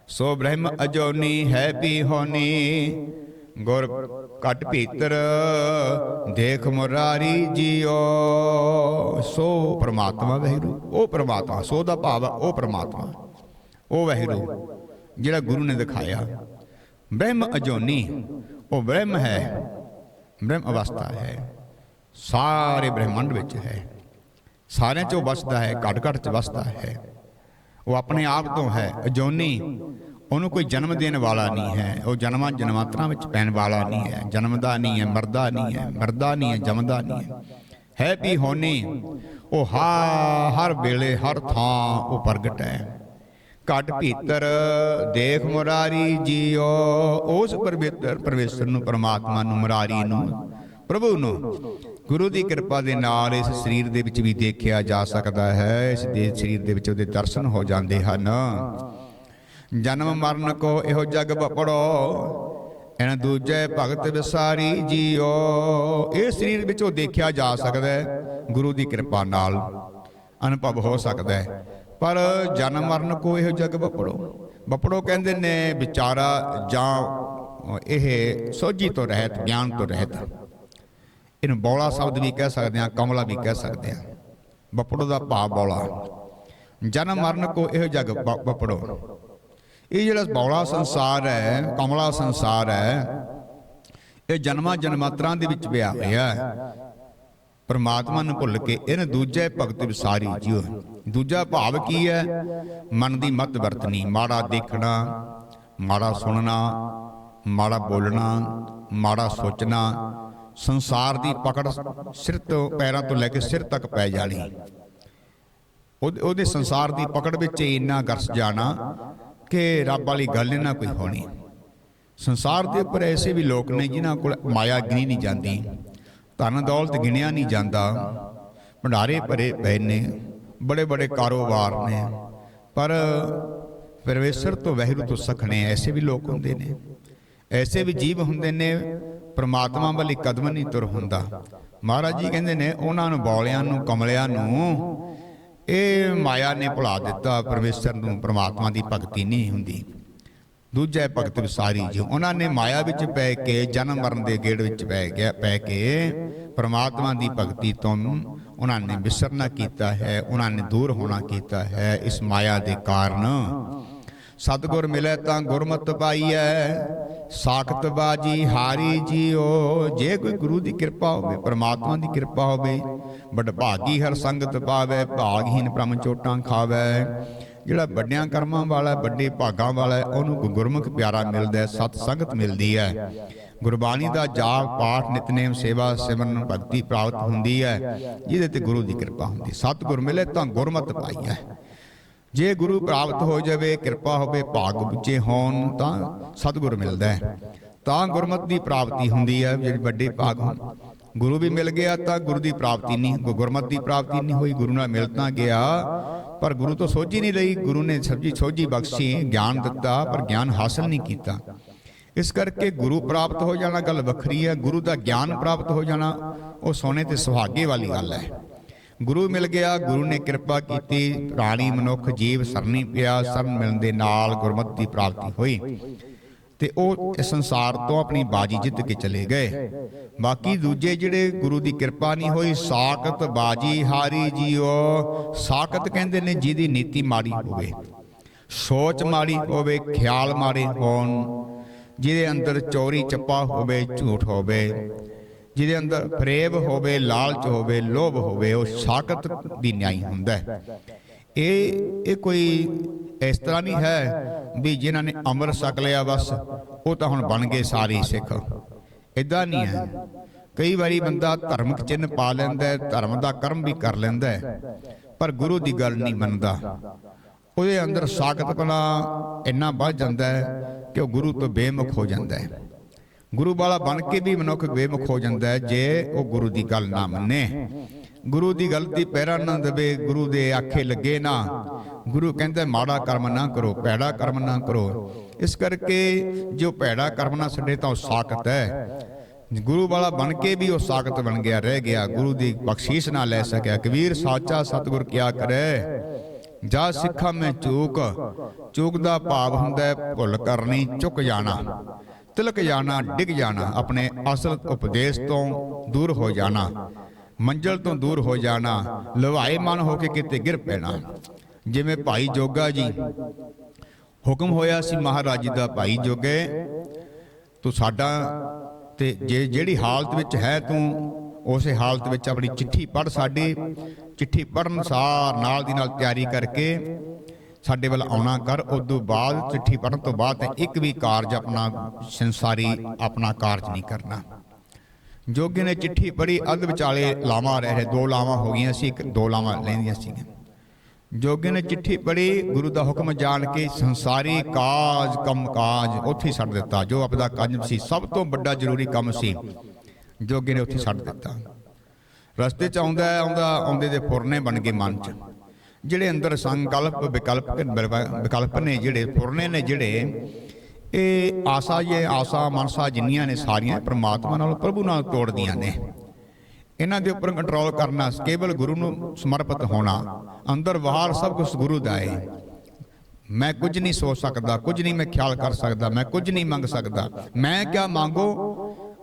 ਸੋ ਬ੍ਰਹਮ ਅਜੋਨੀ ਹੈ ਵੀ ਹੋਨੀ ਗੁਰ ਘਟ ਭੀਤਰ, ਦੇਖ ਮੁਰਾਰੀ ਜੀਓ। ਸੋ ਪ੍ਰਮਾਤਮਾ ਵਹਿਰੂ, ਉਹ ਪ੍ਰਮਾਤਮਾ, ਸੋ ਦਾ ਭਾਵ ਹੈ ਉਹ ਪ੍ਰਮਾਤਮਾ। ਉਹ ਵਹਿਰੂ, ਜਿਹੜਾ ਗੁਰੂ ਨੇ ਦਿਖਾਇਆ। ਬ੍ਰਹਮ ਅਜੋਨੀ, ਉਹ ਬ੍ਰਹਮ ਹੈ, ਬ੍ਰਹਮ ਅਵਸਥਾ ਹੈ। ਸਾਰੇ ਬ੍ਰਹਿਮੰਡ ਵਿੱਚ ਹੈ। ਸਾਰਿਆਂ ਚ ਉਹ ਵਸਦਾ ਹੈ, ਘਟ ਘਟ ਚ ਵਸਦਾ ਹੈ। ਉਹ ਆਪਣੇ ਆਪ ਤੋਂ ਹੈ, ਅਜੋਨੀ। ਉਹਨੂੰ ਕੋਈ ਜਨਮ ਦੇਣ ਵਾਲਾ ਨਹੀਂ ਹੈ। ਉਹ ਜਨਮਾਂ ਜਨਮਾਂਤਰਾਂ ਵਿੱਚ ਪੈਣ ਵਾਲਾ ਨਹੀਂ ਹੈ। ਜਨਮਦਾ ਨਹੀਂ ਹੈ ਮਰਦਾ ਨਹੀਂ ਹੈ ਮਰਦਾ ਨਹੀਂ ਹੈ ਜਮਦਾ ਨਹੀਂ ਹੈ। ਹੈ ਵੀ ਹੋਣੀ। ਉਹ ਹਾ ਹਰ ਵੇਲੇ ਹਰ ਥਾਂ ਉਹ ਪ੍ਰਗਟ ਹੈ। ਘਟ ਭੀਤਰ ਦੇਖ ਮੁਰਾਰੀ ਜੀਓ। ਉਸ ਪਰਮੇਸ਼ਰ ਪਰਮੇਸ਼ਰ ਨੂੰ ਪਰਮਾਤਮਾ ਨੂੰ ਮੁਰਾਰੀ ਨੂੰ ਪ੍ਰਭੂ ਨੂੰ। ਗੁਰੂ ਦੀ ਕਿਰਪਾ ਦੇ ਨਾਲ ਇਸ ਸਰੀਰ ਦੇ ਵਿੱਚ ਵੀ ਦੇਖਿਆ ਜਾ ਸਕਦਾ ਹੈ। ਇਸ ਦੇ ਸਰੀਰ ਦੇ ਵਿੱਚ ਉਹਦੇ ਦਰਸ਼ਨ ਹੋ ਜਾਂਦੇ ਹਨ। ਜਨਮ ਮਰਨ ਕੋ ਇਹੋ ਜਗ ਬਪੜੋ ਇਹਨਾਂ ਦੂਜੇ ਭਗਤ ਵਿਸਾਰੀ ਜੀਓ। ਇਹ ਸਰੀਰ ਵਿੱਚੋਂ ਦੇਖਿਆ ਜਾ ਸਕਦਾ ਹੈ, ਗੁਰੂ ਦੀ ਕਿਰਪਾ ਨਾਲ ਅਨੁਭਵ ਹੋ ਸਕਦਾ ਹੈ। ਪਰ ਜਨਮ ਮਰਨ ਕੋ ਇਹੋ ਜਗ ਬਪੜੋ ਬਪੜੋ ਕਹਿੰਦੇ ਨੇ, ਵਿਚਾਰਾ ਜਾਂ ਇਹ ਸੋਝੀ ਤੋਂ ਰਹਿਤ, ਗਿਆਨ ਤੋਂ ਰਹਿਤ। ਇਹਨੂੰ ਬੌਲਾ ਸ਼ਬਦ ਵੀ ਕਹਿ ਸਕਦੇ ਹਾਂ, ਕਮਲਾ ਵੀ ਕਹਿ ਸਕਦੇ ਹਾਂ। ਬਪੜੋ ਦਾ ਭਾਵ ਬੌਲਾ। ਜਨਮ ਮਰਨ ਕੋ ਇਹੋ ਜਗ ਬਪੜੋ ਇਹ ਜਿਹੜਾ ਬੌਲਾ ਸੰਸਾਰ ਹੈ ਕਮਲਾ ਸੰਸਾਰ ਹੈ ਇਹ ਜਨਮਾਂ ਜਨਮਾਂਤਰਾਂ ਦੇ ਵਿੱਚ ਵਿਆਹ ਹੋਇਆ ਹੈ। ਪਰਮਾਤਮਾ ਨੂੰ ਭੁੱਲ ਕੇ ਇਹਨੇ ਦੂਜੇ ਭਗਤ ਵਿਸਾਰੀ ਜਿਉ ਦੂਜਾ ਭਾਵ ਕੀ ਹੈ? ਮਨ ਦੀ ਮਤ ਵਰਤਨੀ ਮਾੜਾ ਦੇਖਣਾ ਮਾੜਾ ਸੁਣਨਾ ਮਾੜਾ ਬੋਲਣਾ ਮਾੜਾ ਸੋਚਣਾ ਸੰਸਾਰ ਦੀ ਪਕੜ ਸਿਰ ਤੋਂ ਪੈਰਾਂ ਤੋਂ ਲੈ ਕੇ ਸਿਰ ਤੱਕ ਪੈ ਜਾਣੀ। ਉਹਦੇ ਸੰਸਾਰ ਦੀ ਪਕੜ ਵਿੱਚ ਇੰਨਾ ਗਰਸ ਜਾਣਾ ਕਿ ਰੱਬ ਵਾਲੀ ਗੱਲ ਇਹਨਾਂ ਕੋਈ ਹੋਣੀ ਸੰਸਾਰ ਦੇ ਉੱਪਰ ਐਸੇ ਵੀ ਲੋਕ ਨੇ ਜਿਨ੍ਹਾਂ ਕੋਲ ਮਾਇਆ ਗਿਣੀ ਨਹੀਂ ਜਾਂਦੀ, ਧਨ ਦੌਲਤ ਗਿਣਿਆ ਨਹੀਂ ਜਾਂਦਾ, ਭੰਡਾਰੇ ਭਰੇ ਪਏ ਨੇ ਬੜੇ ਬੜੇ ਕਾਰੋਬਾਰ ਨੇ, ਪਰ ਪਰਮੇਸ਼ਰ ਤੋਂ ਵਹਿਰੂ ਤੋਂ ਸਖਣੇ ਐਸੇ ਵੀ ਲੋਕ ਹੁੰਦੇ ਨੇ। ਐਸੇ ਵੀ ਜੀਵ ਹੁੰਦੇ ਨੇ, ਪ੍ਰਮਾਤਮਾ ਵੱਲ ਕਦਮ ਨਹੀਂ ਤੁਰ ਹੁੰਦਾ। ਮਹਾਰਾਜ ਜੀ ਕਹਿੰਦੇ ਨੇ, ਉਹਨਾਂ ਨੂੰ ਬੌਲਿਆਂ ਨੂੰ, ਕਮਲਿਆਂ ਨੂੰ ਇਹ ਮਾਇਆ ਨੇ ਭੁਲਾ ਦਿੱਤਾ, ਪਰਮੇਸ਼ਰ ਨੂੰ, ਪ੍ਰਮਾਤਮਾ ਦੀ ਭਗਤੀ ਨਹੀਂ ਹੁੰਦੀ। ਦੂਜਾ ਭਗਤ ਵਿਸਾਰੀ ਜੀ, ਉਹਨਾਂ ਨੇ ਮਾਇਆ ਵਿੱਚ ਪੈ ਕੇ, ਜਨਮ ਮਰਨ ਦੇ ਗੇੜ ਵਿੱਚ ਪੈ ਗਿਆ, ਪੈ ਕੇ ਪ੍ਰਮਾਤਮਾ ਦੀ ਭਗਤੀ ਤੋਂ ਉਹਨਾਂ ਨੇ ਵਿਸਰਨਾ ਕੀਤਾ ਹੈ, ਉਹਨਾਂ ਨੇ ਦੂਰ ਹੋਣਾ ਕੀਤਾ ਹੈ। ਇਸ ਮਾਇਆ ਦੇ ਕਾਰਨ ਸਤਗੁਰ ਮਿਲੇ ਤਾਂ ਗੁਰਮਤ ਪਾਈਐ। ਸਾਖਤ ਬਾਜੀ ਹਾਰੀ ਜੀਓ ਜੇ ਕੋਈ ਗੁਰੂ ਦੀ ਕਿਰਪਾ ਹੋਵੇ ਪ੍ਰਮਾਤਮਾ ਦੀ ਕਿਰਪਾ ਹੋਵੇ ਬੜ ਭਾਗੀ ਹਰ ਸੰਗਤ ਪਾਵੇ ਭਾਗਹੀਨ ਬ੍ਰਹਮ ਚੋਟਾਂ ਖਾਵੇ। ਜਿਹੜਾ ਵੱਡਿਆਂ ਕਰਮਾਂ ਵਾਲਾ ਵੱਡੇ ਭਾਗਾਂ ਵਾਲਾ ਹੈ, ਉਹਨੂੰ ਗੁਰਮੁਖ ਪਿਆਰਾ ਮਿਲਦਾ ਹੈ ਸਤ ਸੰਗਤ ਮਿਲਦੀ ਹੈ। ਗੁਰਬਾਣੀ ਦਾ ਜਾਪ ਪਾਠ ਨਿਤਨੇਮ ਸੇਵਾ ਸਿਮਰਨ ਭਗਤੀ ਪ੍ਰਾਪਤ ਹੁੰਦੀ ਹੈ। ਜਿਹਦੇ ਤੇ ਗੁਰੂ ਦੀ ਕਿਰਪਾ ਹੁੰਦੀ ਸਤਿਗੁਰ ਮਿਲੇ ਤਾਂ ਗੁਰਮਤਿ ਪਾਈ ਹੈ ਜੇ ਗੁਰੂ ਪ੍ਰਾਪਤ ਹੋ ਜਾਵੇ, ਕਿਰਪਾ ਹੋਵੇ, ਭਾਗ ਉੱਚੇ ਹੋਣ, ਤਾਂ ਸਤਿਗੁਰ ਮਿਲਦਾ ਹੈ। ਤਾਂ ਗੁਰਮਤਿ ਦੀ ਪ੍ਰਾਪਤੀ ਹੁੰਦੀ ਹੈ, ਜਿਹੜੇ ਵੱਡੇ ਭਾਗ ਹੋਣ। ਗੁਰੂ ਵੀ ਮਿਲ ਗਿਆ ਤਾਂ ਗੁਰੂ ਦੀ ਪ੍ਰਾਪਤੀ ਨਹੀਂ, ਗੁ- ਗੁਰਮਤਿ ਦੀ ਪ੍ਰਾਪਤੀ ਨਹੀਂ ਹੋਈ, ਗੁਰੂ ਨਾਲ ਮਿਲ ਤਾਂ ਗਿਆ। ਪਰ ਗੁਰੂ ਤੋਂ ਸੋਝੀ ਨਹੀਂ ਲਈ, ਗੁਰੂ ਨੇ ਸਬਜੀ ਸੋਝੀ ਬਖਸ਼ੀ, ਗਿਆਨ ਦਿੱਤਾ, ਪਰ ਗਿਆਨ ਹਾਸਲ ਨਹੀਂ ਕੀਤਾ। ਇਸ ਕਰਕੇ ਗੁਰੂ ਪ੍ਰਾਪਤ ਹੋ ਜਾਣਾ ਗੱਲ ਵੱਖਰੀ ਹੈ, ਗੁਰੂ ਦਾ ਗਿਆਨ ਪ੍ਰਾਪਤ ਹੋ ਜਾਣਾ, ਉਹ ਸੋਨੇ ਤੇ ਸੁਹਾਗੇ ਵਾਲੀ ਗੱਲ ਹੈ। ਗੁਰੂ ਮਿਲ ਗਿਆ, ਗੁਰੂ ਨੇ ਕਿਰਪਾ ਕੀਤੀ ਪ੍ਰਾਣੀ ਮਨੁੱਖ ਜੀਵ ਸਰਨੀ ਪਿਆ ਸਰਨ ਮਿਲਣ ਦੇ ਨਾਲ ਗੁਰਮਤਿ ਦੀ ਪ੍ਰਾਪਤੀ ਹੋਈ। ਤੇ ਉਹ ਇਸ ਸੰਸਾਰ ਤੋਂ ਆਪਣੀ ਬਾਜੀ ਜਿੱਤ ਕੇ ਚਲੇ ਗਏ। ਬਾਕੀ ਦੂਜੇ ਜਿਹੜੇ ਗੁਰੂ ਦੀ ਕਿਰਪਾ ਨਹੀਂ ਹੋਈ, ਸਾਖਤ ਬਾਜੀ ਹਾਰੀ ਜੀਓ, ਸਾਖਤ ਕਹਿੰਦੇ ਨੇ ਜਿਹਦੀ ਨੀਤੀ ਮਾੜੀ ਹੋਵੇ। ਸੋਚ ਮਾੜੀ ਹੋਵੇ, ਖਿਆਲ ਮਾੜੇ ਹੋਣ, ਜਿਹਦੇ ਅੰਦਰ ਚੋਰੀ ਚੱਪਾ ਹੋਵੇ, ਝੂਠ ਹੋਵੇ ਜਿਹਦੇ ਅੰਦਰ ਫਰੇਬ ਹੋਵੇ, ਲਾਲਚ ਹੋਵੇ, ਲੋਭ ਹੋਵੇ, ਉਹ ਸਾਖਤ ਦੀ ਨਿਆਈ ਹੁੰਦਾ ਹੈ। ਇਹ ਇਹ ਕੋਈ ਇਸ ਤਰ੍ਹਾਂ ਨਹੀਂ ਹੈ ਵੀ ਜਿਨ੍ਹਾਂ ਨੇ ਅੰਮ੍ਰਿਤ ਛਕ ਲਿਆ ਬਸ, ਉਹ ਤਾਂ ਹੁਣ ਬਣ ਗਏ ਸਾਰੇ ਸਿੱਖ। ਇਦਾਂ ਨਹੀਂ ਹੈ। ਕਈ ਵਾਰੀ ਬੰਦਾ ਧਰਮਕ ਚਿੰਨ੍ਹ ਪਾ ਲੈਂਦਾ ਹੈ, ਧਰਮ ਦਾ ਕਰਮ ਵੀ ਕਰ ਲੈਂਦਾ ਹੈ, ਪਰ ਗੁਰੂ ਦੀ ਗੱਲ ਨਹੀਂ ਮੰਨਦਾ। ਉਹਦੇ ਅੰਦਰ ਸਾਖਤਪਨਾ ਇੰਨਾ ਵੱਧ ਜਾਂਦਾ ਹੈ ਕਿ ਉਹ ਗੁਰੂ ਤੋਂ ਬੇਮੁਖ ਹੋ ਜਾਂਦਾ ਹੈ। ਗੁਰੂ ਵਾਲਾ ਬਣ ਕੇ ਵੀ ਮਨੁੱਖ ਬੇਮੁਖ ਹੋ ਜਾਂਦਾ ਹੈ ਜੇ ਉਹ ਗੁਰੂ ਦੀ ਗੱਲ ਨਾ ਮੰਨੇ। ਗੁਰੂ ਦੀ ਗਲਤੀ ਪੈਰਾਂ ਨਾ ਦੇਵੇ ਗੁਰੂ ਦੇ ਆਖੇ ਲੱਗੇ ਨਾ। ਗੁਰੂ ਕਹਿੰਦਾ, ਮਾੜਾ ਕਰਮ ਨਾ ਕਰੋ, ਭੈੜਾ ਕਰਮ ਨਾ ਕਰੋ। ਇਸ ਕਰਕੇ ਜੋ ਭੈੜਾ ਕਰਮ ਨਾ ਛੱਡੇ ਤਾਂ ਉਹ ਸਾਖਤ ਹੈ। ਗੁਰੂ ਵਾਲਾ ਬਣ ਕੇ ਵੀ ਉਹ ਸਾਖਤ ਬਣ ਗਿਆ, ਰਹਿ ਗਿਆ। ਗੁਰੂ ਦੀ ਬਖਸ਼ੀਸ਼ ਨਾ ਲੈ ਸਕਿਆ। ਕਬੀਰ, ਸਾਚਾ ਸਤਿਗੁਰ ਕਿਆ ਕਰੇ? ਜਾ ਸਿੱਖਾਂ ਮੈਂ ਚੂਕ। ਚੂਕ ਦਾ ਭਾਵ ਹੁੰਦਾ ਹੈ, ਭੁੱਲ ਕਰਨੀ ਚੁੱਕ ਜਾਣਾ। ਤਿਲਕ ਜਾਣਾ, ਡਿੱਗ ਜਾਣਾ, ਆਪਣੇ ਅਸਲ ਉਪਦੇਸ਼ ਤੋਂ ਦੂਰ ਹੋ ਜਾਣਾ, ਮੰਜ਼ਲ ਤੋਂ ਦੂਰ ਹੋ ਜਾਣਾ, ਲਵਾਏ ਮਨ ਹੋ ਕੇ ਕਿਤੇ ਗਿਰ ਪੈਣਾ। ਜਿਵੇਂ ਭਾਈ ਜੋਗਾ ਜੀ ਹੁਕਮ ਹੋਇਆ ਸੀ ਮਹਾਰਾਜ ਜੀ ਦਾ, ਭਾਈ ਜੋਗੇ, ਤੂੰ ਸਾਡਾ ਤੇ ਜੇ ਜਿਹੜੀ ਹਾਲਤ ਵਿੱਚ ਹੈ ਤੂੰ, ਉਸੇ ਹਾਲਤ ਵਿੱਚ ਆਪਣੀ ਚਿੱਠੀ ਪੜ੍ਹ ਸਾਡੀ। ਚਿੱਠੀ ਪੜ੍ਹਨ ਸਾਰ ਨਾਲ ਦੀ ਨਾਲ ਤਿਆਰੀ ਕਰਕੇ ਸਾਡੇ ਵੱਲ ਆਉਣਾ ਕਰ ਉਦੋਂ ਬਾਅਦ ਚਿੱਠੀ ਪੜ੍ਹਨ ਤੋਂ ਬਾਅਦ ਤੇ ਇੱਕ ਵੀ ਕਾਰਜ ਆਪਣਾ ਸੰਸਾਰੀ ਆਪਣਾ ਕਾਰਜ ਨਹੀਂ ਕਰਨਾ। ਜੋਗੀ ਨੇ ਚਿੱਠੀ ਪੜ੍ਹੀ, ਅੱਧ ਵਿਚਾਲੇ ਲਾਵਾਂ ਰਹਿ ਰਹੇ, ਦੋ ਲਾਵਾਂ ਹੋ ਗਈਆਂ ਸੀ, ਇੱਕ ਦੋ ਲਾਵਾਂ ਲੈਂਦੀਆਂ ਸੀਗੀਆਂ। ਜੋਗੀ ਨੇ ਚਿੱਠੀ ਪੜ੍ਹੀ, ਗੁਰੂ ਦਾ ਹੁਕਮ ਜਾਣ ਕੇ ਸੰਸਾਰੀ ਕਾਜ ਕੰਮ ਕਾਜ ਉੱਥੇ ਛੱਡ ਦਿੱਤਾ, ਜੋ ਆਪਦਾ ਕੰਮ ਸੀ, ਸਭ ਤੋਂ ਵੱਡਾ ਜ਼ਰੂਰੀ ਕੰਮ ਸੀ, ਜੋਗੀ ਨੇ ਉੱਥੇ ਛੱਡ ਦਿੱਤਾ। ਰਸਤੇ 'ਚ ਆਉਂਦਾ ਆਉਂਦਾ, ਆਉਂਦੇ ਦੇ ਫੁਰਨੇ ਬਣ ਗਏ ਮਨ 'ਚ। ਜਿਹੜੇ ਅੰਦਰ ਸੰਕਲਪ ਵਿਕਲਪ ਵਿਕਲਪ ਨੇ ਜਿਹੜੇ, ਪੁਰਨੇ ਨੇ ਜਿਹੜੇ, ਇਹ ਆਸਾ ਜੇ ਆਸਾ, ਮਨਸਾ ਜਿੰਨੀਆਂ ਨੇ ਸਾਰੀਆਂ ਪ੍ਰਮਾਤਮਾ ਨਾਲ, ਪ੍ਰਭੂ ਨਾਲ ਤੋੜਦੀਆਂ ਨੇ। ਇਹਨਾਂ ਦੇ ਉੱਪਰ ਕੰਟਰੋਲ ਕਰਨਾ, ਕੇਵਲ ਗੁਰੂ ਨੂੰ ਸਮਰਪਿਤ ਹੋਣਾ, ਅੰਦਰ ਬਾਹਰ ਸਭ ਕੁਝ ਗੁਰੂ ਦਾ ਹੈ ਮੈਂ ਕੁਝ ਨਹੀਂ ਸੋਚ ਸਕਦਾ, ਕੁਝ ਨਹੀਂ ਮੈਂ ਖਿਆਲ ਕਰ ਸਕਦਾ, ਮੈਂ ਕੁਝ ਨਹੀਂ ਮੰਗ ਸਕਦਾ। ਮੈਂ ਕਿਆ ਮੰਗੋ,